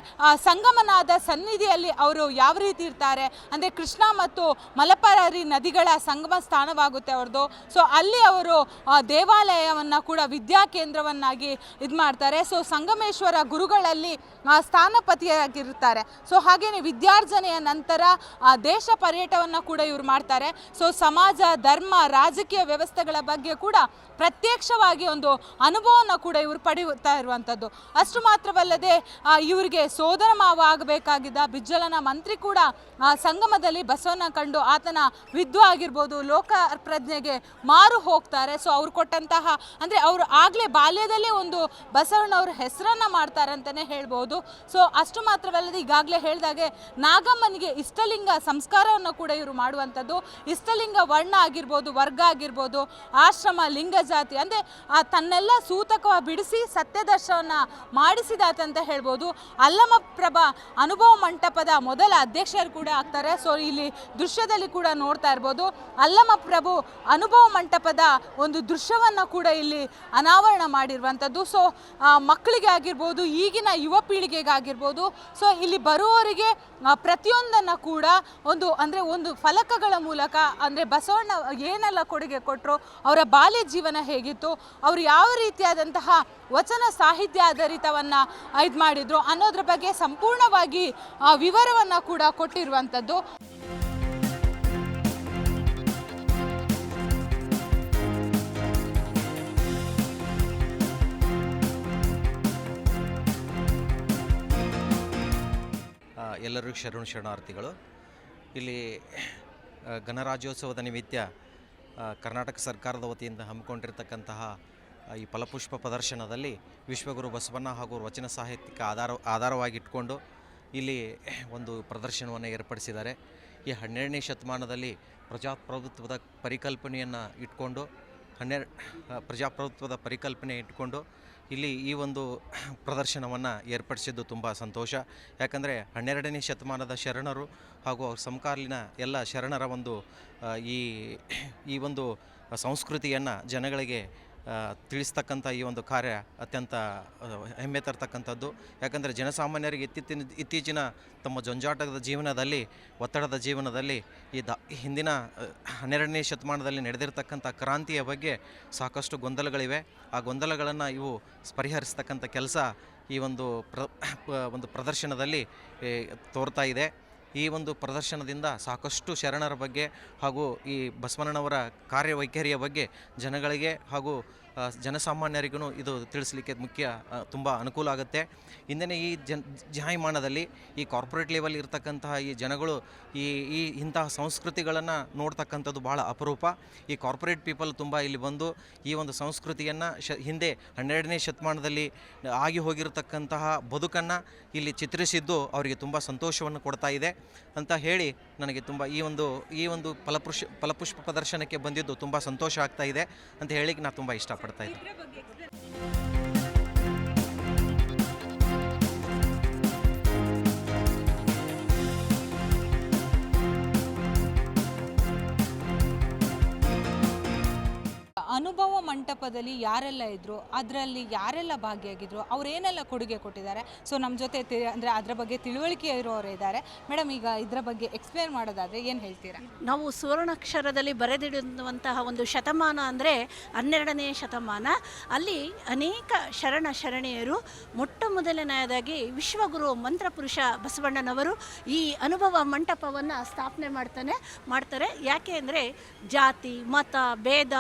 ಸಂಗಮನಾದ ಸನ್ನಿಧಿಯಲ್ಲಿ ಅವರು ಯಾವ ರೀತಿ ಇರ್ತಾರೆ? ಅಂದರೆ, ಕೃಷ್ಣ ಮತ್ತು ಮಲಪರಾರಿ ನದಿಗಳ ಸಂಗಮ ಸ್ಥಾನವಾಗುತ್ತೆ ಅವ್ರದ್ದು ಸೊ ಅಲ್ಲಿ ಅವರು ದೇವಾಲಯವನ್ನು ಕೂಡ ವಿದ್ಯಾ ಕೇಂದ್ರವನ್ನಾಗಿ ಇದು ಮಾಡ್ತಾರೆ ಸೊ ಸಂಗಮೇಶ್ವರ ಗುರುಗಳಲ್ಲಿ ಸ್ಥಾನಪತಿಯಾಗಿರ್ತಾರೆ ಸೊ ಹಾಗೆಯೇ ವಿದ್ಯಾರ್ಜನೆಯ ನಂತರ ದೇಶ ಪರ್ಯಟವನ್ನು ಕೂಡ ಇವರು ಮಾಡ್ತಾರೆ. ಸೊ ಸಮಾಜ, ಧರ್ಮ, ರಾಜಕೀಯ ವ್ಯವಸ್ಥೆಗಳ ಬಗ್ಗೆ ಕೂಡ ಪ್ರತ್ಯಕ್ಷವಾಗಿ ಒಂದು ಅನುಭವವನ್ನು ಕೂಡ ಇವರು ಪಡೆಯುತ್ತಾ ಇರುವಂಥದ್ದು. ಅಷ್ಟು ಮಾತ್ರವಲ್ಲದೆ ಇವರಿಗೆ ಸೋದರ ಮಾವ ಆಗಬೇಕಾಗಿದ್ದ ಬಿಜ್ಜಲನ ಮಂತ್ರಿ ಕೂಡ ಸಂಗಮದಲ್ಲಿ ಬಸವನ ಕಂಡು ಆತನ ವಿದ್ವ ಆಗಿರ್ಬೋದು ಲೋಕ ಪ್ರಜ್ಞೆಗೆ ಮಾರು ಹೋಗ್ತಾರೆ. ಸೊ ಅವ್ರು ಕೊಟ್ಟಂತಹ, ಅಂದರೆ ಅವರು ಆಗಲೇ ಬಾಲ್ಯದಲ್ಲೇ ಒಂದು ಬಸವಣ್ಣವ್ರ ಹೆಸರನ್ನು ಮಾಡ್ತಾರೆ ಅಂತಲೇ ಹೇಳ್ಬೋದು. ಸೊ ಅಷ್ಟು ಮಾತ್ರವಲ್ಲದೆ ಈಗಾಗಲೇ ಹೇಳಿದಾಗೆ ನಾಗಮ್ಮನಿಗೆ ಇಷ್ಟಲಿಂಗ ಸಂಸ್ಕಾರವನ್ನು ಕೂಡ ಇವರು ಮಾಡುವಂಥದ್ದು. ಇಷ್ಟಲಿಂಗ ವರ್ಣ ಆಗಿರ್ಬೋದು, ವರ್ಗ ಆಗಿರ್ಬೋದು, ಆಶ್ರಮ, ಲಿಂಗ ಜಾತಿ, ಅಂದರೆ ತನ್ನೆಲ್ಲ ಸೂತಕ ಬಿಡಿಸಿ ಸತ್ಯದರ್ಶನ ಮಾಡಿಸಿದಾತಂತ ಹೇಳ್ಬೋದು. ಅಲ್ಲಮ ಪ್ರಭಾ ಅನುಭವ ಮಂಟಪದ ಮೊದಲ ಅಧ್ಯಕ್ಷರು ಕೂಡ ಆಗ್ತಾರೆ. ಸೊ ಇಲ್ಲಿ ದೃಶ್ಯದಲ್ಲಿ ಕೂಡ ನೋಡ್ತಾ ಇರ್ಬೋದು. ಅಲ್ಲಮ ಪ್ರಭು ಅನುಭವ ಮಂಟಪದ ಒಂದು ದೃಶ್ಯವನ್ನು ಕೂಡ ಇಲ್ಲಿ ಅನಾವರಣ ಮಾಡಿರುವಂಥದ್ದು. ಸೊ ಮಕ್ಕಳಿಗೆ ಆಗಿರ್ಬೋದು, ಈಗಿನ ಯುವ ಪೀಳಿಗೆಗಾಗಿರ್ಬೋದು ಸೊ ಇಲ್ಲಿ ಬರುವವರಿಗೆ ಪ್ರತಿಯೊಂದನ್ನು ಕೂಡ ಒಂದು, ಅಂದರೆ ಒಂದು ಫಲಕಗಳ ಮೂಲಕ, ಅಂದರೆ ಬಸವಣ್ಣ ಏನೆಲ್ಲ ಕೊಡುಗೆ ಕೊಟ್ಟರು ಅವರ ಬಾಲ್ಯ ಜೀವನ ಹೇಗಿತ್ತು, ಅವರು ಯಾವ ರೀತಿಯಾದಂತಹ ವಚನ ಸಾಹಿತ್ಯ ಆಧಾರಿತವನ್ನು ಇದು ಮಾಡಿದ್ರು ಅನ್ನೋದ್ರ ಬಗ್ಗೆ ಸಂಪೂರ್ಣವಾಗಿ ವಿವರವನ್ನು ಕೂಡ ಕೊಟ್ಟಿರುವಂಥದ್ದು. ಎಲ್ಲರಿಗೂ ಶರಣು ಶರಣಾರ್ಥಿಗಳು. ಇಲ್ಲಿ ಗಣರಾಜ್ಯೋತ್ಸವದ ನಿಮಿತ್ತ ಕರ್ನಾಟಕ ಸರ್ಕಾರದ ವತಿಯಿಂದ ಹಮ್ಮಿಕೊಂಡಿರ್ತಕ್ಕಂತಹ ಈ ಫಲಪುಷ್ಪ ಪ್ರದರ್ಶನದಲ್ಲಿ ವಿಶ್ವಗುರು ಬಸವಣ್ಣ ಹಾಗೂ ವಚನ ಸಾಹಿತ್ಯಕ್ಕೆ ಆಧಾರ, ಆಧಾರವಾಗಿಟ್ಕೊಂಡು ಇಲ್ಲಿ ಒಂದು ಪ್ರದರ್ಶನವನ್ನು ಏರ್ಪಡಿಸಿದ್ದಾರೆ. ಈ ಹನ್ನೆರಡನೇ ಶತಮಾನದಲ್ಲಿ ಪ್ರಜಾಪ್ರಭುತ್ವದ ಪರಿಕಲ್ಪನೆಯನ್ನು ಇಟ್ಕೊಂಡು ಹನ್ನೆರಡು ಪ್ರಜಾಪ್ರಭುತ್ವದ ಪರಿಕಲ್ಪನೆ ಇಟ್ಕೊಂಡು ಇಲ್ಲಿ ಈ ಒಂದು ಪ್ರದರ್ಶನವನ್ನು ಏರ್ಪಡಿಸಿದ್ದು ತುಂಬ ಸಂತೋಷ. ಯಾಕಂದರೆ ಹನ್ನೆರಡನೇ ಶತಮಾನದ ಶರಣರು ಹಾಗೂ ಅವ್ರ ಸಮಕಾಲೀನ ಎಲ್ಲ ಶರಣರ ಒಂದು ಈ ಈ ಒಂದು ಸಂಸ್ಕೃತಿಯನ್ನು ಜನಗಳಿಗೆ ತಿಳಿಸ್ತಕ್ಕಂಥ ಈ ಒಂದು ಕಾರ್ಯ ಅತ್ಯಂತ ಹೆಮ್ಮೆ ತರ್ತಕ್ಕಂಥದ್ದು. ಯಾಕಂದರೆ ಜನಸಾಮಾನ್ಯರಿಗೆ ಇತ್ತೀಚಿನ ಇತ್ತೀಚಿನ ತಮ್ಮ ಜಂಜಾಟದ ಜೀವನದಲ್ಲಿ, ಒತ್ತಡದ ಜೀವನದಲ್ಲಿ ಈ ದ ಹಿಂದಿನ ಹನ್ನೆರಡನೇ ಶತಮಾನದಲ್ಲಿ ನಡೆದಿರ್ತಕ್ಕಂಥ ಕ್ರಾಂತಿಯ ಬಗ್ಗೆ ಸಾಕಷ್ಟು ಗೊಂದಲಗಳಿವೆ. ಆ ಗೊಂದಲಗಳನ್ನು ಇವು ಪರಿಹರಿಸ್ತಕ್ಕಂಥ ಕೆಲಸ ಈ ಒಂದು ಪ್ರ ಒಂದು ಪ್ರದರ್ಶನದಲ್ಲಿ ತೋರ್ತಾ ಇದೆ. ಈ ಒಂದು ಪ್ರದರ್ಶನದಿಂದ ಸಾಕಷ್ಟು ಶರಣರ ಬಗ್ಗೆ ಹಾಗೂ ಈ ಬಸವಣ್ಣನವರ ಕಾರ್ಯವೈಖರಿಯ ಬಗ್ಗೆ ಜನಗಳಿಗೆ ಹಾಗೂ ಜನಸಾಮಾನ್ಯರಿಗೂ ಇದು ತಿಳಿಸ್ಲಿಕ್ಕೆ ಮುಖ್ಯ ತುಂಬ ಅನುಕೂಲ ಆಗುತ್ತೆ. ಇಂದಿನ ಈ ಜನ್ ಜಾಯಮಾನದಲ್ಲಿ ಈ ಕಾರ್ಪೊರೇಟ್ ಲೆವೆಲ್ ಇರ್ತಕ್ಕಂತಹ ಈ ಜನಗಳು ಈ ಈ ಇಂತಹ ಸಂಸ್ಕೃತಿಗಳನ್ನು ನೋಡ್ತಕ್ಕಂಥದ್ದು ಭಾಳ ಅಪರೂಪ. ಈ ಕಾರ್ಪೊರೇಟ್ ಪೀಪಲ್ ತುಂಬ ಇಲ್ಲಿ ಬಂದು ಈ ಒಂದು ಸಂಸ್ಕೃತಿಯನ್ನು ಶ, ಹಿಂದೆ ಹನ್ನೆರಡನೇ ಶತಮಾನದಲ್ಲಿ ಆಗಿ ಹೋಗಿರತಕ್ಕಂತಹ ಬದುಕನ್ನು ಇಲ್ಲಿ ಚಿತ್ರಿಸಿದ್ದು ಅವರಿಗೆ ತುಂಬ ಸಂತೋಷವನ್ನು ಕೊಡ್ತಾ ಇದೆ ಅಂತ ಹೇಳಿ ನನಗೆ ತುಂಬ ಈ ಒಂದು ಈ ಒಂದು ಫಲಪುಷ್ ಫಲಪುಷ್ಪ ಪ್ರದರ್ಶನಕ್ಕೆ ಬಂದಿದ್ದು ತುಂಬ ಸಂತೋಷ ಆಗ್ತಾ ಇದೆ ಅಂತ ಹೇಳಿಕ್ಕೆ ನಾನು ತುಂಬ ಇಷ್ಟಪಡ್ತಾ ಇದ್ದೆ ಅನುಭವ ಮಂಟಪದಲ್ಲಿ ಯಾರೆಲ್ಲ ಇದ್ದರು ಅದರಲ್ಲಿ ಯಾರೆಲ್ಲ ಭಾಗಿಯಾಗಿದ್ರು, ಅವರೇನೆಲ್ಲ ಕೊಡುಗೆ ಕೊಟ್ಟಿದ್ದಾರೆ? ಸೊ ನಮ್ಮ ಜೊತೆ ತಿ, ಅಂದರೆ ಅದರ ಬಗ್ಗೆ ತಿಳುವಳಿಕೆ ಇರೋರು ಇದ್ದಾರೆ. ಮೇಡಮ್, ಈಗ ಇದರ ಬಗ್ಗೆ ಎಕ್ಸ್ಪ್ಲೇನ್ ಮಾಡೋದಾದರೆ ಏನು ಹೇಳ್ತೀರಾ? ನಾವು ಸುವರ್ಣಾಕ್ಷರದಲ್ಲಿ ಬರೆದಿಡುವಂತಹ ಒಂದು ಶತಮಾನ ಅಂದರೆ ಹನ್ನೆರಡನೇ ಶತಮಾನ. ಅಲ್ಲಿ ಅನೇಕ ಶರಣ ಶರಣೆಯರು ಮೊಟ್ಟ ಮೊದಲನೆಯದಾಗಿ ವಿಶ್ವಗುರು ಮಂತ್ರಪುರುಷ ಬಸವಣ್ಣನವರು ಈ ಅನುಭವ ಮಂಟಪವನ್ನು ಸ್ಥಾಪನೆ ಮಾಡ್ತಾನೆ, ಮಾಡ್ತಾರೆ. ಯಾಕೆ ಅಂದರೆ ಜಾತಿ, ಮತ, ಭೇದ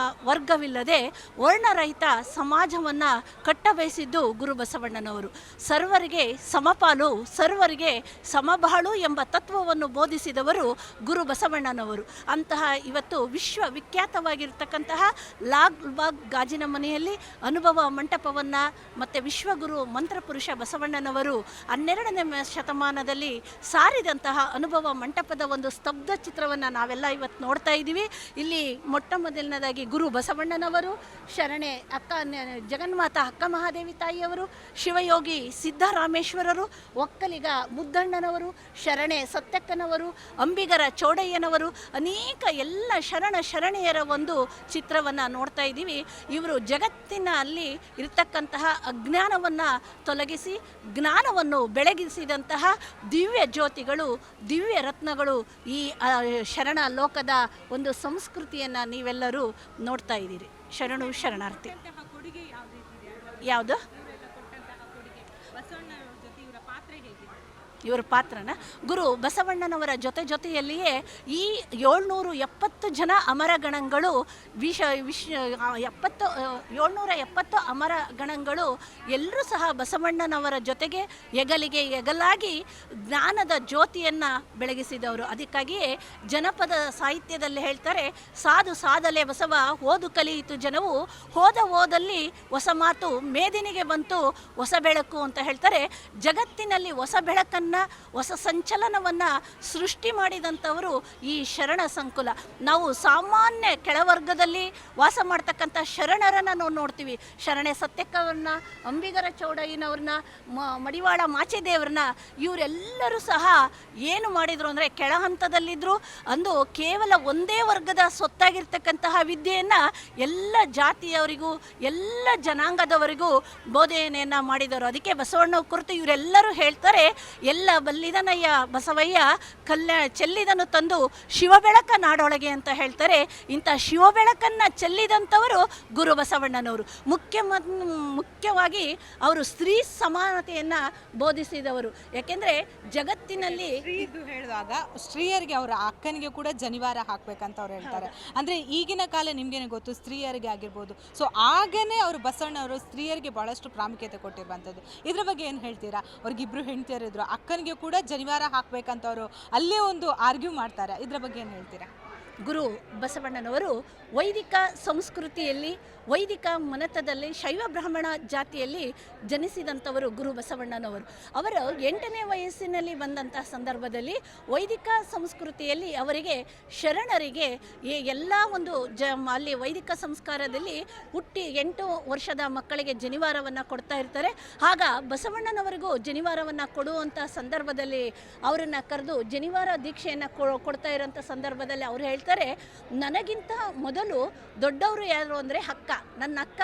ವರ್ಗವಿಲ್ಲದೆ ವರ್ಣರಹಿತ ಸಮಾಜವನ್ನು ಕಟ್ಟಬಯಸಿದ್ದು ಗುರು ಬಸವಣ್ಣನವರು. ಸರ್ವರಿಗೆ ಸಮಪಾಲು, ಸರ್ವರಿಗೆ ಸಮಬಾಳು ಎಂಬ ತತ್ವವನ್ನು ಬೋಧಿಸಿದವರು ಗುರು ಬಸವಣ್ಣನವರು. ಅಂತಹ ಇವತ್ತು ವಿಶ್ವವಿಖ್ಯಾತವಾಗಿರ್ತಕ್ಕಂತಹ ಲಾಗ್ ಬಾಗ್ ಗಾಜಿನ ಮನೆಯಲ್ಲಿ ಅನುಭವ ಮಂಟಪವನ್ನು ಮತ್ತು ವಿಶ್ವಗುರು ಮಂತ್ರಪುರುಷ ಬಸವಣ್ಣನವರು ಹನ್ನೆರಡನೇ ಶತಮಾನದಲ್ಲಿ ಸಾರಿದಂತಹ ಅನುಭವ ಮಂಟಪದ ಒಂದು ಸ್ತಬ್ಧ ಚಿತ್ರವನ್ನು ನಾವೆಲ್ಲ ಇವತ್ತು ನೋಡ್ತಾ ಇದ್ದೀವಿ. ಇಲ್ಲಿ ಮೊಟ್ಟ ಮೊದಲನೇದಾಗಿ ಗುರು ಬಸವಣ್ಣನ ಬಸವಣ್ಣನವರು ಶರಣೆ ಅಕ್ಕ ಜಗನ್ಮಾತ ಜಗನ್ಮಾತಾ ಅಕ್ಕ ಮಹಾದೇವಿ ತಾಯಿಯವರು, ಶಿವಯೋಗಿ ಸಿದ್ದರಾಮೇಶ್ವರರು ಒಕ್ಕಲಿಗ ಮುದ್ದಣ್ಣನವರು, ಶರಣೆ ಸತ್ಯಕ್ಕನವರು, ಅಂಬಿಗರ ಚೌಡಯ್ಯನವರು, ಅನೇಕ ಎಲ್ಲ ಶರಣ ಶರಣೆಯರ ಒಂದು ಚಿತ್ರವನ್ನು ನೋಡ್ತಾ ಇದ್ದೀವಿ. ಇವರು ಜಗತ್ತಿನ ಅಲ್ಲಿ ಇರತಕ್ಕಂತಹ ಅಜ್ಞಾನವನ್ನು ತೊಲಗಿಸಿ, ಜ್ಞಾನವನ್ನು ಬೆಳಗಿಸಿದಂತಹ ದಿವ್ಯ ಜ್ಯೋತಿಗಳು, ದಿವ್ಯ ರತ್ನಗಳು ಈ ಶರಣ ಲೋಕದ ಒಂದು ಸಂಸ್ಕೃತಿಯನ್ನು ನೀವೆಲ್ಲರೂ ನೋಡ್ತಾ ಇದ್ದೀರಿ. ಶರಣು ಶರಣಾರ್ಥಿ. ಯಾವುದು? ಇವರ ಪಾತ್ರನ. ಗುರು ಬಸವಣ್ಣನವರ ಜೊತೆ ಜೊತೆಯಲ್ಲಿಯೇ ಈ ಏಳ್ನೂರು ಎಪ್ಪತ್ತು ಜನ ಅಮರಗಣಗಳು ವಿಷ ವಿಶ್ ಎಪ್ಪತ್ತು ಏಳ್ನೂರ ಎಪ್ಪತ್ತು ಅಮರಗಣಗಳು ಎಲ್ಲರೂ ಸಹ ಬಸವಣ್ಣನವರ ಜೊತೆಗೆ ಹೆಗಲಿಗೆ ಹೆಗಲಾಗಿ ಜ್ಞಾನದ ಜ್ಯೋತಿಯನ್ನು ಬೆಳಗಿಸಿದವರು. ಅದಕ್ಕಾಗಿಯೇ ಜನಪದ ಸಾಹಿತ್ಯದಲ್ಲಿ ಹೇಳ್ತಾರೆ, ಸಾಧು ಸಾಧಲೆ ಬಸವ, ಓದು ಕಲಿಯಿತು ಜನವು. ಹೋದ ಓದಲ್ಲಿ ಹೊಸ ಮಾತು, ಮೇದಿನಿಗೆ ಬಂತು ಹೊಸ ಬೆಳಕು ಅಂತ ಹೇಳ್ತಾರೆ. ಜಗತ್ತಿನಲ್ಲಿ ಹೊಸ ಬೆಳಕನ್ನು ಹೊಸ ಸಂಚಲನವನ್ನು ಸೃಷ್ಟಿ ಮಾಡಿದಂಥವರು ಈ ಶರಣ ಸಂಕುಲ. ನಾವು ಸಾಮಾನ್ಯ ಕೆಳವರ್ಗದಲ್ಲಿ ವಾಸ ಮಾಡ್ತಕ್ಕಂಥ ಶರಣರನ್ನು ನಾವು ನೋಡ್ತೀವಿ. ಶರಣೆ ಸತ್ಯಕ್ಕವ್ರನ್ನ, ಅಂಬಿಗರ ಚೌಡಯ್ಯನವ್ರನ್ನ ಮಡಿವಾಳ ಮಾಚಿದೇವ್ರನ್ನ ಇವರೆಲ್ಲರೂ ಸಹ ಏನು ಮಾಡಿದರು ಅಂದರೆ ಕೆಳ ಹಂತದಲ್ಲಿದ್ದರು ಅಂದು ಕೇವಲ ಒಂದೇ ವರ್ಗದ ಸೊತ್ತಾಗಿರ್ತಕ್ಕಂತಹ ವಿದ್ಯೆಯನ್ನು ಎಲ್ಲ ಜಾತಿಯವರಿಗೂ, ಎಲ್ಲ ಜನಾಂಗದವರಿಗೂ ಬೋಧನೆಯನ್ನು ಮಾಡಿದರು. ಅದಕ್ಕೆ ಬಸವಣ್ಣ ಕುರಿತು ಇವರೆಲ್ಲರೂ ಹೇಳ್ತಾರೆ, ಎಲ್ಲ ಬಲ್ಲಿದನಯ್ಯ ಬಸವಯ್ಯ ಕಲ್ಯಾಣ ಚೆಲ್ಲಿದನು ತಂದು ಶಿವಬೆಳಕ ನಾಡೊಳಗೆ ಅಂತ ಹೇಳ್ತಾರೆ. ಇಂಥ ಶಿವಬೆಳಕನ್ನು ಚೆಲ್ಲಿದಂಥವರು ಗುರು ಬಸವಣ್ಣನವರು. ಮುಖ್ಯ ಮುಖ್ಯವಾಗಿ ಅವರು ಸ್ತ್ರೀ ಸಮಾನತೆಯನ್ನು ಬೋಧಿಸಿದವರು. ಯಾಕೆಂದರೆ ಜಗತ್ತಿನಲ್ಲಿ ಇದು ಹೇಳಿದಾಗ ಸ್ತ್ರೀಯರಿಗೆ ಅವರ ಅಕ್ಕನಿಗೆ ಕೂಡ ಜನಿವಾರ ಹಾಕಬೇಕಂತ ಅವ್ರು ಹೇಳ್ತಾರೆ. ಅಂದ್ರೆ ಈಗಿನ ಕಾಲ ನಿಮಗೇನೆ ಗೊತ್ತು ಸ್ತ್ರೀಯರಿಗೆ ಆಗಿರ್ಬೋದು. ಸೊ ಆಗೇನೆ ಅವರು ಬಸವಣ್ಣವರು ಸ್ತ್ರೀಯರಿಗೆ ಬಹಳಷ್ಟು ಪ್ರಾಮುಖ್ಯತೆ ಕೊಟ್ಟಿರುವಂಥದ್ದು. ಇದ್ರ ಬಗ್ಗೆ ಏನು ಹೇಳ್ತೀರಾ? ಅವ್ರಿಗಿಬ್ರು ಹೆಂಡತಿಯರಿದ್ರು ಅಕ್ಕನಿಗೆ ಕೂಡ ಜನಿವಾರ ಹಾಕ್ಬೇಕಂತ ಅವರು ಅಲ್ಲೇ ಒಂದು ಆರ್ಗ್ಯೂ ಮಾಡ್ತಾರೆ. ಇದ್ರ ಬಗ್ಗೆ ಏನು ಹೇಳ್ತೀರಾ? ಗುರು ಬಸವಣ್ಣನವರು ವೈದಿಕ ಸಂಸ್ಕೃತಿಯಲ್ಲಿ, ವೈದಿಕ ಮನತದಲ್ಲಿ, ಶೈವ ಬ್ರಾಹ್ಮಣ ಜಾತಿಯಲ್ಲಿ ಜನಿಸಿದಂಥವರು ಗುರು ಬಸವಣ್ಣನವರು. ಅವರು ಎಂಟನೇ ವಯಸ್ಸಿನಲ್ಲಿ ಬಂದಂತಹ ಸಂದರ್ಭದಲ್ಲಿ ವೈದಿಕ ಸಂಸ್ಕೃತಿಯಲ್ಲಿ ಅವರಿಗೆ ಶರಣರಿಗೆ ಎಲ್ಲ ಒಂದು ಜ, ಅಲ್ಲಿ ವೈದಿಕ ಸಂಸ್ಕಾರದಲ್ಲಿ ಹುಟ್ಟಿ ಎಂಟು ವರ್ಷದ ಮಕ್ಕಳಿಗೆ ಜನಿವಾರವನ್ನು ಕೊಡ್ತಾ ಇರ್ತಾರೆ. ಆಗ ಬಸವಣ್ಣನವರಿಗೂ ಜನಿವಾರವನ್ನು ಕೊಡುವಂಥ ಸಂದರ್ಭದಲ್ಲಿ ಅವರನ್ನು ಕರೆದು ಜನಿವಾರ ದೀಕ್ಷೆಯನ್ನು ಕೊಡ್ತಾ ಇರೋಂಥ ಸಂದರ್ಭದಲ್ಲಿ ಅವರು ಹೇಳ್ತಾರೆ ನನಗಿಂತ ಮೊದಲು ದೊಡ್ಡವರು ಯಾರು ಅಂದರೆ ಅಕ್ಕ. ನನ್ನ ಅಕ್ಕ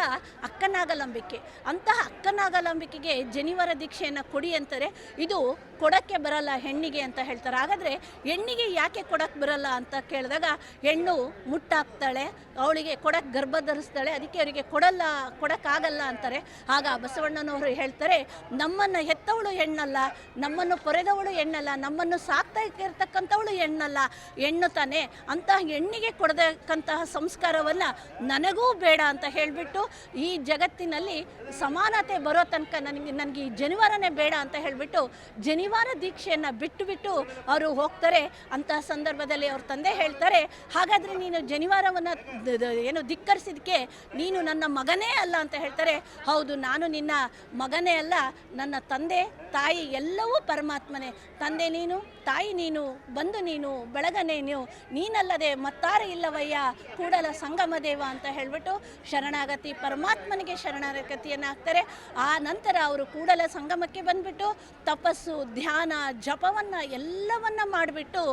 ಅಕ್ಕನಾಗಲಂಬಿಕೆ. ಅಂತಹ ಅಕ್ಕನಾಗಲಂಬಿಕೆಗೆ ಜನಿವರ ದೀಕ್ಷೆಯನ್ನು ಕೊಡಿ ಅಂತಾರೆ. ಇದು ಕೊಡಕ್ಕೆ ಬರಲ್ಲ ಹೆಣ್ಣಿಗೆ ಅಂತ ಹೇಳ್ತಾರೆ. ಹಾಗಾದರೆ ಹೆಣ್ಣಿಗೆ ಯಾಕೆ ಕೊಡಕ್ಕೆ ಬರಲ್ಲ ಅಂತ ಕೇಳಿದಾಗ, ಹೆಣ್ಣು ಮುಟ್ಟಾಕ್ತಾಳೆ, ಅವಳಿಗೆ ಕೊಡಕ್ಕೆ ಗರ್ಭ ಧರಿಸ್ತಾಳೆ, ಅದಕ್ಕೆ ಅವರಿಗೆ ಕೊಡಲ್ಲ, ಕೊಡಕ್ಕಾಗಲ್ಲ ಅಂತಾರೆ. ಆಗ ಬಸವಣ್ಣನವರು ಹೇಳ್ತಾರೆ, ನಮ್ಮನ್ನು ಹೆತ್ತವಳು ಹೆಣ್ಣಲ್ಲ, ನಮ್ಮನ್ನು ಪೊರೆದವಳು ಹೆಣ್ಣಲ್ಲ, ನಮ್ಮನ್ನು ಸಾಕ್ತಾ ಇರ್ತಕ್ಕಂಥವಳು ಹೆಣ್ಣಲ್ಲ. ಹೆಣ್ಣು ತಾನೇ ಅಂತಹ ಹೆಣ್ಣಿಗೆ ಕೊಡತಕ್ಕಂತಹ ಸಂಸ್ಕಾರವನ್ನು ನನಗೂ ಬೇಡ ಅಂತ ಹೇಳಿಬಿಟ್ಟು ಈ ಜಗತ್ತಿನಲ್ಲಿ ಸಮಾನತೆ ಬರೋ ತನಕ ನನಗೆ ನನಗೆ ಈ ಜನಿವಾರನೇ ಬೇಡ ಅಂತ ಹೇಳಿಬಿಟ್ಟು ಜನಿವಾರ ದೀಕ್ಷೆಯನ್ನು ಬಿಟ್ಟು ಬಿಟ್ಟು ಅವರು ಹೋಗ್ತಾರೆ. ಅಂತಹ ಸಂದರ್ಭದಲ್ಲಿ ಅವ್ರ ತಂದೆ ಹೇಳ್ತಾರೆ, ಹಾಗಾದರೆ ನೀನು ಜನಿವಾರವನ್ನು ಏನು ಧಿಕ್ಕರಿಸಿದಕ್ಕೆ ನೀನು ನನ್ನ ಮಗನೇ ಅಲ್ಲ ಅಂತ ಹೇಳ್ತಾರೆ. ಹೌದು, ನಾನು ನಿನ್ನ ಮಗನೇ ಅಲ್ಲ. ನನ್ನ ತಂದೆ, ತಾಯಿ ಎಲ್ಲವೂ ಪರಮಾತ್ಮನೇ. ತಂದೆ ನೀನು? ತಾಯಿ ನೀನು ಬಂದು ನೀನು ಬೆಳಗ ನೀನು, ನೀನಲ್ಲದೆ ಮತ್ತಾರು ಇಲ್ಲವಯ್ಯ, ಕೂಡಲ ಸಂಗಮ ದೇವ ಅಂತ ಹೇಳಿಬಿಟ್ಟು ಶರಣಾಗತಿ, ಪರಮಾತ್ಮನಿಗೆ ಶರಣಾಗತಿಯನ್ನು ಹಾಕ್ತಾರೆ ಆ ನಂತರ ಅವರು ಕೂಡಲ ಸಂಗಮಕ್ಕೆ ಬಂದ್ಬಿಟ್ಟು ತಪಸ್ಸು, ಧ್ಯಾನ, ಜಪವನ್ನು ಎಲ್ಲವನ್ನ ಮಾಡಿಬಿಟ್ಟು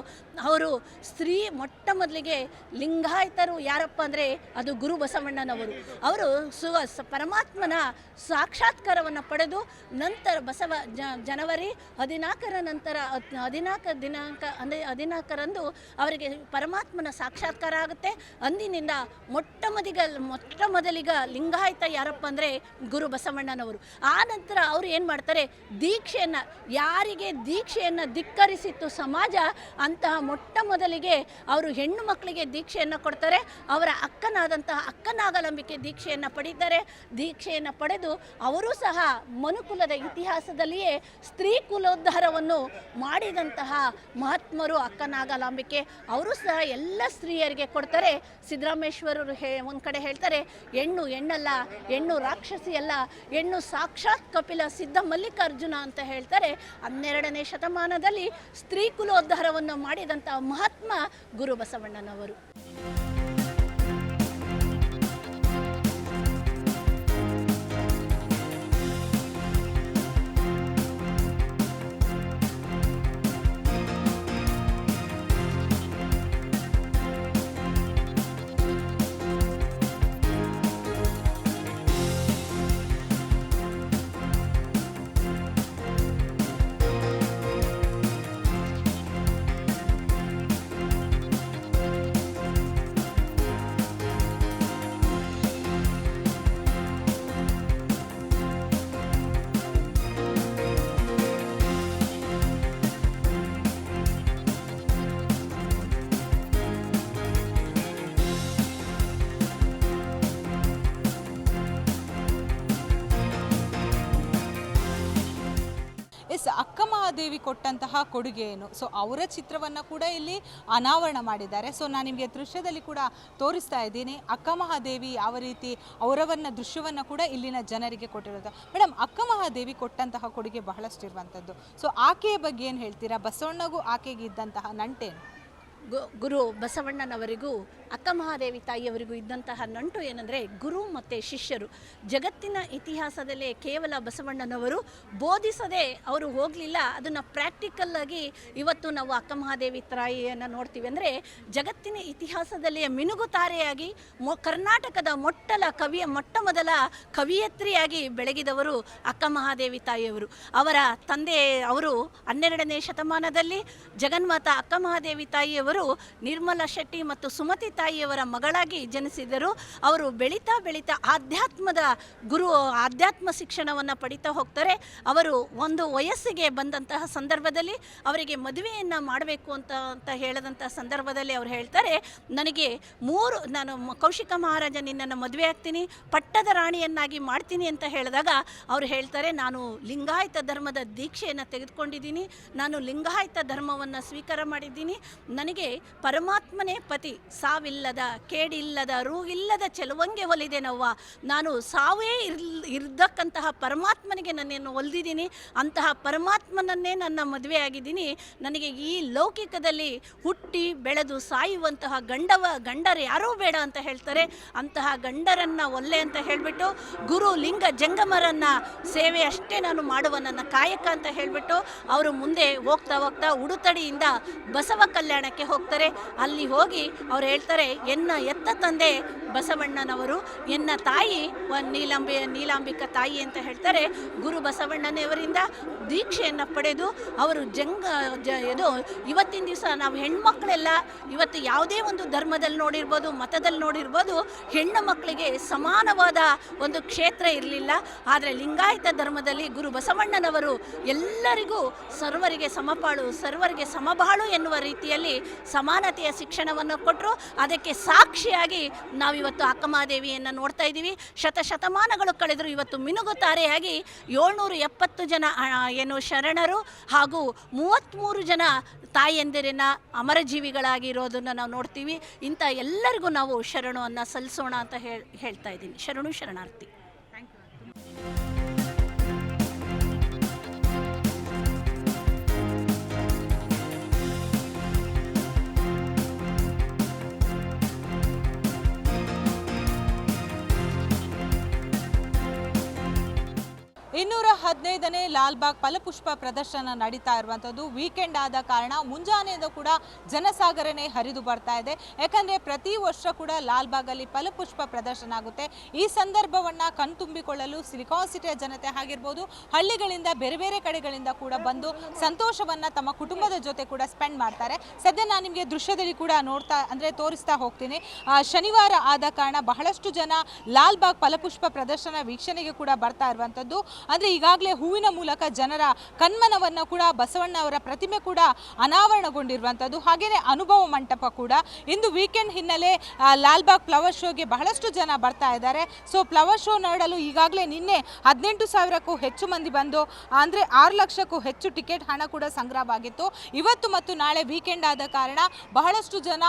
ಅವರು ಸ್ತ್ರೀ ಮೊಟ್ಟ ಮೊದಲಿಗೆ ಲಿಂಗಾಯತರು ಯಾರಪ್ಪ ಅಂದರೆ ಅದು ಗುರು ಬಸವಣ್ಣನವರು. ಅವರು ಸು ಪರಮಾತ್ಮನ ಸಾಕ್ಷಾತ್ಕಾರವನ್ನು ಪಡೆದು ನಂತರ ಬಸವ ಜನವರಿ ಹದಿನಾಲ್ಕರ ನಂತರ ಹದ್- ಹದಿನಾಲ್ಕು ದಿನಾಂಕ, ಅಂದರೆ ಹದಿನಾಲ್ಕರಂದು ಅವರಿಗೆ ಪರಮಾತ್ಮನ ಸಾಕ್ಷಾತ್ಕಾರ ಆಗುತ್ತೆ. ಅಂದಿನಿಂದ ಮೊಟ್ಟ ಮೊದಲಿಗ ಮೊಟ್ಟ ಮೊದಲಿಗ ಲಿಂಗಾಯತ ಯಾರಪ್ಪ ಅಂದರೆ ಗುರು ಬಸವಣ್ಣನವರು. ಆ ನಂತರ ಅವರು ಏನು ಮಾಡ್ತಾರೆ, ದೀಕ್ಷೆಯನ್ನು, ಯಾರಿಗೆ ದೀಕ್ಷೆಯನ್ನು ಧಿಕ್ಕರಿಸಿತ್ತು ಸಮಾಜ, ಅಂತಹ ಮೊಟ್ಟ ಮೊದಲಿಗೆ ಅವರು ಹೆಣ್ಣು ಮಕ್ಕಳಿಗೆ ದೀಕ್ಷೆಯನ್ನು ಕೊಡ್ತಾರೆ. ಅವರ ಅಕ್ಕನಾದಂತಹ ಅಕ್ಕನಾಗಲಂಬಿಕೆ ದೀಕ್ಷೆಯನ್ನು ಪಡೀತಾರೆ. ದೀಕ್ಷೆಯನ್ನು ಪಡೆದು ಅವರೂ ಸಹ ಮನುಕುಲದ ಇತಿಹಾಸದಲ್ಲಿಯೇ ಸ್ತ್ರೀ ಕುಲೋದ್ಧಾರವನ್ನು ಮಾಡಿದಂತಹ ಮಹಾತ್ಮರು ಅಕ್ಕನಾಗಲಾಂಬಿಕೆ ಅವರು ಸಹ ಎಲ್ಲ ಸ್ತ್ರೀಯರಿಗೆ ಕೊಡ್ತಾರೆ. ಸಿದ್ದರಾಮೇಶ್ವರರು ಹೇ, ಒಂದು ಕಡೆ ಹೇಳ್ತಾರೆ, ಹೆಣ್ಣು ಹೆಣ್ಣಲ್ಲ, ಹೆಣ್ಣು ರಾಕ್ಷಸಿ ಅಲ್ಲ ಹೆಣ್ಣು ಸಾಕ್ಷಾತ್ ಕಪಿಲ ಸಿದ್ಧ ಮಲ್ಲಿಕಾರ್ಜುನ ಅಂತ ಹೇಳ್ತಾರೆ. ಹನ್ನೆರಡನೇ ಶತಮಾನದಲ್ಲಿ ಸ್ತ್ರೀ ಕುಲೋದ್ಧಾರವನ್ನು ಮಾಡಿದಂಥ ಮಹಾತ್ಮ ಗುರು ಬಸವಣ್ಣನವರು. ಮಹಾದೇವಿ ಕೊಟ್ಟಂತಹ ಕೊಡುಗೆ ಏನು? ಸೊ ಅವರ ಚಿತ್ರವನ್ನು ಕೂಡ ಇಲ್ಲಿ ಅನಾವರಣ ಮಾಡಿದ್ದಾರೆ. ಸೊ ನಾನು ನಿಮಗೆ ದೃಶ್ಯದಲ್ಲಿ ಕೂಡ ತೋರಿಸ್ತಾ ಇದ್ದೀನಿ. ಅಕ್ಕ ಮಹಾದೇವಿ ಯಾವ ರೀತಿ ಅವರವನ್ನ, ದೃಶ್ಯವನ್ನು ಕೂಡ ಇಲ್ಲಿನ ಜನರಿಗೆ ಕೊಟ್ಟಿರೋದು. ಮೇಡಮ್ ಅಕ್ಕ ಮಹಾದೇವಿ ಕೊಟ್ಟಂತಹ ಕೊಡುಗೆ ಬಹಳಷ್ಟು ಇರುವಂಥದ್ದು ಸೊ ಆಕೆಯ ಬಗ್ಗೆ ಏನು ಹೇಳ್ತೀರಾ? ಬಸವಣ್ಣಗೂ ಆಕೆಗೆ ಇದ್ದಂತಹ ನಂಟೇನು? ಗುರು ಬಸವಣ್ಣನವರಿಗೂ, ಅಕ್ಕ ಮಹಾದೇವಿ ತಾಯಿಯವರಿಗೂ ಇದ್ದಂತಹ ನಂಟು ಏನಂದರೆ ಗುರು ಮತ್ತು ಶಿಷ್ಯರು. ಜಗತ್ತಿನ ಇತಿಹಾಸದಲ್ಲೇ ಕೇವಲ ಬಸವಣ್ಣನವರು ಬೋಧಿಸದೆ ಅವರು ಹೋಗಲಿಲ್ಲ. ಅದನ್ನು ಪ್ರಾಕ್ಟಿಕಲ್ಲಾಗಿ ಇವತ್ತು ನಾವು ಅಕ್ಕ ಮಹಾದೇವಿ ತಾಯಿಯನ್ನು ನೋಡ್ತೀವಿ ಅಂದರೆ ಜಗತ್ತಿನ ಇತಿಹಾಸದಲ್ಲಿ ಮಿನುಗುತಾರೆಯಾಗಿ ಮೊ, ಕರ್ನಾಟಕದ ಮೊಟ್ಟಲ ಕವಿಯ, ಮೊಟ್ಟ ಮೊದಲ ಕವಿಯತ್ರಿಯಾಗಿ ಬೆಳಗಿದವರು ಅಕ್ಕ ಮಹಾದೇವಿ ತಾಯಿಯವರು. ಅವರ ತಂದೆ ಅವರು ಹನ್ನೆರಡನೇ ಶತಮಾನದಲ್ಲಿ ಜಗನ್ಮಾತ ಅಕ್ಕ ಮಹಾದೇವಿ ತಾಯಿಯವರು ನಿರ್ಮಲ ಶೆಟ್ಟಿ ಮತ್ತು ಸುಮತಿ ತಾಯಿಯವರ ಮಗಳಾಗಿ ಜನಿಸಿದರು. ಅವರು ಬೆಳೀತಾ ಬೆಳೀತಾ ಆಧ್ಯಾತ್ಮದ ಗುರು, ಆಧ್ಯಾತ್ಮ ಶಿಕ್ಷಣವನ್ನು ಪಡಿತಾ ಹೋಗ್ತಾರೆ. ಅವರು ಒಂದು ವಯಸ್ಸಿಗೆ ಬಂದಂತಹ ಸಂದರ್ಭದಲ್ಲಿ ಅವರಿಗೆ ಮದುವೆಯನ್ನು ಮಾಡಬೇಕು ಅಂತ ಅಂತ ಹೇಳಿದಂಥ ಸಂದರ್ಭದಲ್ಲಿ ಅವ್ರು ಹೇಳ್ತಾರೆ, ನನಗೆ ಮೂರು, ನಾನು ಕೌಶಿಕ ಮಹಾರಾಜ ನಿನ್ನನ್ನು ಮದುವೆ ಆಗ್ತೀನಿ, ಪಟ್ಟದ ರಾಣಿಯನ್ನಾಗಿ ಮಾಡ್ತೀನಿ ಅಂತ ಹೇಳಿದಾಗ ಅವ್ರು ಹೇಳ್ತಾರೆ, ನಾನು ಲಿಂಗಾಯತ ಧರ್ಮದ ದೀಕ್ಷೆಯನ್ನು ತೆಗೆದುಕೊಂಡಿದ್ದೀನಿ, ನಾನು ಲಿಂಗಾಯತ ಧರ್ಮವನ್ನು ಸ್ವೀಕಾರ ಮಾಡಿದ್ದೀನಿ, ನನಗೆ ಪರಮಾತ್ಮನೇ ಪತಿ. ಸಾವಿಲ್ಲದ, ಕೇಡಿಲ್ಲದ ರೂಗಿಲ್ಲದ ಚೆಲುವಂಗೆ ಹೊಲಿದೆನವ್ವ. ನವ್ವ ನಾನು ಸಾವೇ ಇರ್, ಇರ್ದಕ್ಕಂತಹ ಪರಮಾತ್ಮನಿಗೆ ನನ್ನನ್ನು ಹೊಲಿದಿದ್ದೀನಿ. ಅಂತಹ ಪರಮಾತ್ಮನನ್ನೇ ನನ್ನ ಮದುವೆ ಆಗಿದ್ದೀನಿ. ನನಗೆ ಈ ಲೌಕಿಕದಲ್ಲಿ ಹುಟ್ಟಿ ಬೆಳೆದು ಸಾಯುವಂತಹ ಗಂಡವ, ಗಂಡರು ಯಾರೂ ಬೇಡ ಅಂತ ಹೇಳ್ತಾರೆ. ಅಂತಹ ಗಂಡರನ್ನು ಒಲ್ಲೆ ಅಂತ ಹೇಳಿಬಿಟ್ಟು ಗುರು ಲಿಂಗ ಜಂಗಮರನ್ನ ಸೇವೆ ಅಷ್ಟೇ ನಾನು ಮಾಡುವ ನನ್ನ ಕಾಯಕ ಅಂತ ಹೇಳಿಬಿಟ್ಟು, ಅವರು ಮುಂದೆ ಹೋಗ್ತಾ ಹೋಗ್ತಾ ಉಡುತಡಿಯಿಂದ ಬಸವ ಕಲ್ಯಾಣಕ್ಕೆ ಹೋಗ್ತಾರೆ. ಅಲ್ಲಿ ಹೋಗಿ ಅವ್ರು ಹೇಳ್ತಾರೆ, ಎನ್ನ ಎತ್ತ ತಂದೆ ಬಸವಣ್ಣನವರು, ಎನ್ನ ತಾಯಿ ನೀಲಾಂಬಿ, ನೀಲಾಂಬಿಕ ತಾಯಿ ಅಂತ ಹೇಳ್ತಾರೆ. ಗುರು ಬಸವಣ್ಣನವರಿಂದ ದೀಕ್ಷೆಯನ್ನು ಪಡೆದು ಅವರು ಜಂಗ, ಜ, ಇದು ಇವತ್ತಿನ ದಿವಸ ನಾವು ಹೆಣ್ಮಕ್ಳೆಲ್ಲ ಇವತ್ತು ಯಾವುದೇ ಒಂದು ಧರ್ಮದಲ್ಲಿ ನೋಡಿರ್ಬೋದು, ಮತದಲ್ಲಿ ನೋಡಿರ್ಬೋದು, ಹೆಣ್ಣು ಮಕ್ಕಳಿಗೆ ಸಮಾನವಾದ ಒಂದು ಕ್ಷೇತ್ರ ಇರಲಿಲ್ಲ. ಆದರೆ ಲಿಂಗಾಯತ ಧರ್ಮದಲ್ಲಿ ಗುರು ಬಸವಣ್ಣನವರು ಎಲ್ಲರಿಗೂ ಸರ್ವರಿಗೆ ಸಮಪಾಳು, ಸರ್ವರಿಗೆ ಸಮಬಾಳು ಎನ್ನುವ ರೀತಿಯಲ್ಲಿ ಸಮಾನತೆಯ ಶಿಕ್ಷಣವನ್ನು ಕೊಟ್ಟರು. ಅದಕ್ಕೆ ಸಾಕ್ಷಿಯಾಗಿ ನಾವಿವತ್ತು ಅಕ್ಕಮಾದೇವಿಯನ್ನು ನೋಡ್ತಾ ಇದ್ದೀವಿ. ಶತಶತಮಾನಗಳು ಕಳೆದರೂ ಇವತ್ತು ಮಿನುಗುತಾರೆಯಾಗಿ ಏಳ್ನೂರ ಎಪ್ಪತ್ತು ಜನ ಏನು ಶರಣರು ಹಾಗೂ ಮೂವತ್ತ್ಮೂರು ಜನ ತಾಯಂದಿರಿನ ಅಮರಜೀವಿಗಳಾಗಿರೋದನ್ನು ನಾವು ನೋಡ್ತೀವಿ. ಇಂಥ ಎಲ್ಲರಿಗೂ ನಾವು ಶರಣವನ್ನು ಸಲ್ಲಿಸೋಣ ಅಂತ ಹೇಳ್, ಹೇಳ್ತಾ ಇದ್ದೀನಿ. ಶರಣು ಶರಣಾರ್ಥಿ. ಇನ್ನೂರ ಹದಿನೈದನೇ ಲಾಲ್ಬಾಗ್ ಫಲಪುಷ್ಪ ಪ್ರದರ್ಶನ ನಡೀತಾ ಇರುವಂಥದ್ದು. ವೀಕೆಂಡ್ ಆದ ಕಾರಣ ಮುಂಜಾನೆಯಿಂದ ಕೂಡ ಜನಸಾಗರನೇ ಹರಿದು ಬರ್ತಾ ಇದೆ. ಯಾಕಂದರೆ ಪ್ರತಿ ವರ್ಷ ಕೂಡ ಲಾಲ್ಬಾಗಲ್ಲಿ ಫಲಪುಷ್ಪ ಪ್ರದರ್ಶನ ಆಗುತ್ತೆ. ಈ ಸಂದರ್ಭವನ್ನು ಕಣ್ತುಂಬಿಕೊಳ್ಳಲು ಸಿಲಿಕಾನ್ ಸಿಟಿಯ ಜನತೆ ಆಗಿರ್ಬೋದು, ಹಳ್ಳಿಗಳಿಂದ ಬೇರೆ ಬೇರೆ ಕಡೆಗಳಿಂದ ಕೂಡ ಬಂದು ಸಂತೋಷವನ್ನು ತಮ್ಮ ಕುಟುಂಬದ ಜೊತೆ ಕೂಡ ಸ್ಪೆಂಡ್ ಮಾಡ್ತಾರೆ. ಸದ್ಯ ನಾನು ನಿಮಗೆ ದೃಶ್ಯದಲ್ಲಿ ಕೂಡ ನೋಡ್ತಾ, ಅಂದರೆ ತೋರಿಸ್ತಾ ಹೋಗ್ತೀನಿ. ಶನಿವಾರ ಆದ ಕಾರಣ ಬಹಳಷ್ಟು ಜನ ಲಾಲ್ಬಾಗ್ ಫಲಪುಷ್ಪ ಪ್ರದರ್ಶನ ವೀಕ್ಷಣೆಗೆ ಕೂಡ ಬರ್ತಾ ಇರುವಂಥದ್ದು. ಅಂದ್ರೆ ಈಗಾಗಲೇ ಹೂವಿನ ಮೂಲಕ ಜನರ ಕಣ್ಮನವನ್ನು ಕೂಡ, ಬಸವಣ್ಣ ಅವರ ಪ್ರತಿಮೆ ಕೂಡ ಅನಾವರಣಗೊಂಡಿರುವಂಥದ್ದು ಹಾಗೆಯೇ ಅನುಭವ ಮಂಟಪ ಕೂಡ. ಇಂದು ವೀಕೆಂಡ್ ಹಿನ್ನೆಲೆ ಲಾಲ್ಬಾಗ್ ಫ್ಲವರ್ ಶೋಗೆ ಬಹಳಷ್ಟು ಜನ ಬರ್ತಾ ಇದ್ದಾರೆ. ಸೊ ಫ್ಲವರ್ ಶೋ ನೋಡಲು ಈಗಾಗಲೇ ನಿನ್ನೆ ಹದಿನೆಂಟು ಸಾವಿರಕ್ಕೂ ಹೆಚ್ಚು ಮಂದಿ ಬಂದು, ಅಂದರೆ ಆರು ಲಕ್ಷಕ್ಕೂ ಹೆಚ್ಚು ಟಿಕೆಟ್ ಹಣ ಕೂಡ ಸಂಗ್ರಹವಾಗಿತ್ತು. ಇವತ್ತು ಮತ್ತು ನಾಳೆ ವೀಕೆಂಡ್ ಆದ ಕಾರಣ ಬಹಳಷ್ಟು ಜನ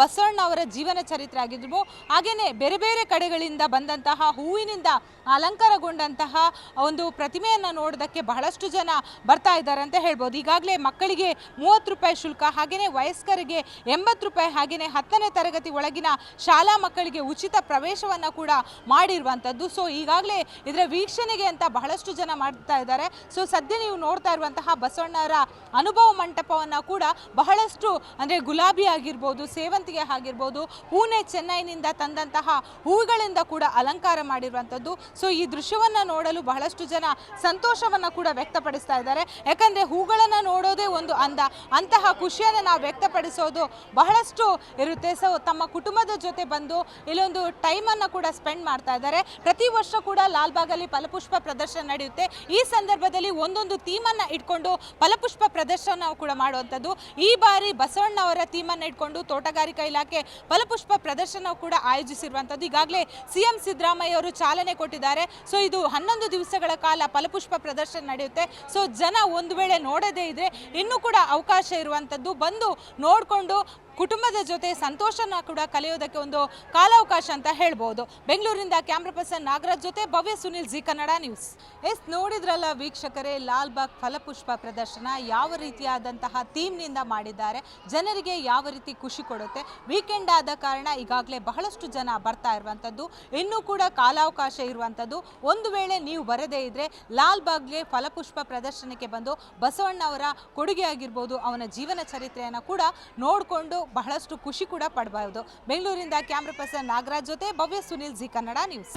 ಬಸವಣ್ಣ ಅವರ ಜೀವನ ಚರಿತ್ರೆ ಆಗಿದ್ರು ಹಾಗೆಯೇ ಬೇರೆ ಬೇರೆ ಕಡೆಗಳಿಂದ ಬಂದಂತಹ, ಹೂವಿನಿಂದ ಅಲಂಕಾರಗೊಂಡಂತಹ ಒಂದು ಪ್ರತಿಮೆಯನ್ನು ನೋಡೋದಕ್ಕೆ ಬಹಳಷ್ಟು ಜನ ಬರ್ತಾ ಇದ್ದಾರೆ ಅಂತ ಹೇಳ್ಬೋದು. ಈಗಾಗಲೇ ಮಕ್ಕಳಿಗೆ ಮೂವತ್ತು ರೂಪಾಯಿ ಶುಲ್ಕ ಹಾಗೆಯೇ ವಯಸ್ಕರಿಗೆ ಎಂಬತ್ತು ರೂಪಾಯಿ ಹಾಗೆಯೇ ಹತ್ತನೇ ತರಗತಿ ಒಳಗಿನ ಶಾಲಾ ಮಕ್ಕಳಿಗೆ ಉಚಿತ ಪ್ರವೇಶವನ್ನು ಕೂಡ ಮಾಡಿರುವಂಥದ್ದು. ಸೊ ಈಗಾಗಲೇ ಇದರ ವೀಕ್ಷಣೆಗೆ ಅಂತ ಬಹಳಷ್ಟು ಜನ ಮಾಡ್ತಾ ಇದ್ದಾರೆ. ಸೊ ಸದ್ಯ ನೀವು ನೋಡ್ತಾ ಇರುವಂತಹ ಬಸವಣ್ಣರ ಅನುಭವ ಮಂಟಪವನ್ನು ಕೂಡ ಬಹಳಷ್ಟು ಅಂದರೆ ಗುಲಾಬಿ ಆಗಿರ್ಬೋದು, ಸೇವಂತಿಗೆ ಆಗಿರ್ಬೋದು, ಹೂನೆ ಚೆನ್ನೈನಿಂದ ತಂದಂತಹ ಹೂವುಗಳಿಂದ ಕೂಡ ಅಲಂಕಾರ ಮಾಡಿರುವಂಥದ್ದು. ಸೊ ಈ ದೃಶ್ಯವನ್ನು ನೋಡಲು ಬಹಳಷ್ಟು ಜನ ಸಂತೋಷವನ್ನು ಕೂಡ ವ್ಯಕ್ತಪಡಿಸ್ತಾ ಇದ್ದಾರೆ. ಯಾಕಂದರೆ ಹೂಗಳನ್ನು ನೋಡೋದೇ ಒಂದು ಅಂದ. ಅಂತಹ ಖುಷಿಯನ್ನು ನಾವು ವ್ಯಕ್ತಪಡಿಸೋದು ಬಹಳಷ್ಟು ಇರುತ್ತೆ. ಸೊ ತಮ್ಮ ಕುಟುಂಬದ ಜೊತೆ ಬಂದು ಇಲ್ಲೊಂದು ಟೈಮನ್ನು ಕೂಡ ಸ್ಪೆಂಡ್ ಮಾಡ್ತಾ ಇದ್ದಾರೆ. ಪ್ರತಿ ವರ್ಷ ಕೂಡ ಲಾಲ್ಬಾಗಲ್ಲಿ ಫಲಪುಷ್ಪ ಪ್ರದರ್ಶನ ನಡೆಯುತ್ತೆ. ಈ ಸಂದರ್ಭದಲ್ಲಿ ಒಂದೊಂದು ಥೀಮನ್ನು ಇಟ್ಕೊಂಡು ಫಲಪುಷ್ಪ ಪ್ರದರ್ಶನ ಕೂಡ ಮಾಡುವಂಥದ್ದು. ಈ ಬಾರಿ ಬಸವಣ್ಣ ಅವರ ಥೀಮನ್ನು ಇಟ್ಕೊಂಡು ತೋಟಗಾರಿಕಾ ಇಲಾಖೆ ಫಲಪುಷ್ಪ ಪ್ರದರ್ಶನ ಕೂಡ ಆಯೋಜಿಸಿರುವಂಥದ್ದು. ಈಗಾಗಲೇ ಸಿ ಎಂ ಸಿದ್ದರಾಮಯ್ಯ ಅವರು ಚಾಲನೆ ಕೊಟ್ಟಿದ್ದಾರೆ. ಸೊ ಇದು ಹನ್ನೊಂದು ದಿವಸಗಳ ಕಾಲ ಫಲಪುಷ್ಪ ಪ್ರದರ್ಶನ ನಡೆಯುತ್ತೆ. ಸೊ ಜನ ಒಂದು ವೇಳೆ ನೋಡದೇ ಇದ್ರೆ ಇನ್ನೂ ಕೂಡ ಅವಕಾಶ ಇರುವಂಥದ್ದು. ಬಂದು ನೋಡಿಕೊಂಡು ಕುಟುಂಬದ ಜೊತೆ ಸಂತೋಷನ ಕೂಡ ಕಲಿಯೋದಕ್ಕೆ ಒಂದು ಕಾಲಾವಕಾಶ ಅಂತ ಹೇಳ್ಬೋದು. ಬೆಂಗಳೂರಿನಿಂದ ಕ್ಯಾಮ್ರಾ ಪರ್ಸನ್ ನಾಗರಾಜ್ ಜೊತೆ Bhavya Sunil Zee Kannada news. Yes, ನೋಡಿದ್ರಲ್ಲ ವೀಕ್ಷಕರೇ ಲಾಲ್ಬಾಗ್ ಫಲಪುಷ್ಪ ಪ್ರದರ್ಶನ ಯಾವ ರೀತಿಯಾದಂತಹ ಥೀಮ್ನಿಂದ ಮಾಡಿದ್ದಾರೆ, ಜನರಿಗೆ ಯಾವ ರೀತಿ ಖುಷಿ ಕೊಡುತ್ತೆ, ವೀಕೆಂಡ್ ಆದ ಕಾರಣ ಈಗಾಗಲೇ ಬಹಳಷ್ಟು ಜನ ಬರ್ತಾ ಇರುವಂಥದ್ದು, ಇನ್ನೂ ಕೂಡ ಕಾಲಾವಕಾಶ ಇರುವಂಥದ್ದು. ಒಂದು ವೇಳೆ ನೀವು ಬರದೇ ಇದ್ರೆ ಲಾಲ್ಬಾಗ್ಗೆ ಫಲಪುಷ್ಪ ಪ್ರದರ್ಶನಕ್ಕೆ ಬಂದು ಬಸವಣ್ಣ ಅವರ ಕೊಡುಗೆ ಆಗಿರ್ಬೋದು ಅವನ ಜೀವನ ಚರಿತ್ರೆಯನ್ನು ಕೂಡ ನೋಡಿಕೊಂಡು ಬಹಳಷ್ಟು ಖುಷಿ ಕೂಡ ಪಡಬಹುದು ಬೆಂಗಳೂರಿಂದ ಕ್ಯಾಮ್ರಾ ಪರ್ಸನ್ ನಾಗರಾಜ್ ಜೊತೆ ಭವ್ಯ ಸುನಿಲ್ ಜಿ ಕನ್ನಡ ನ್ಯೂಸ್.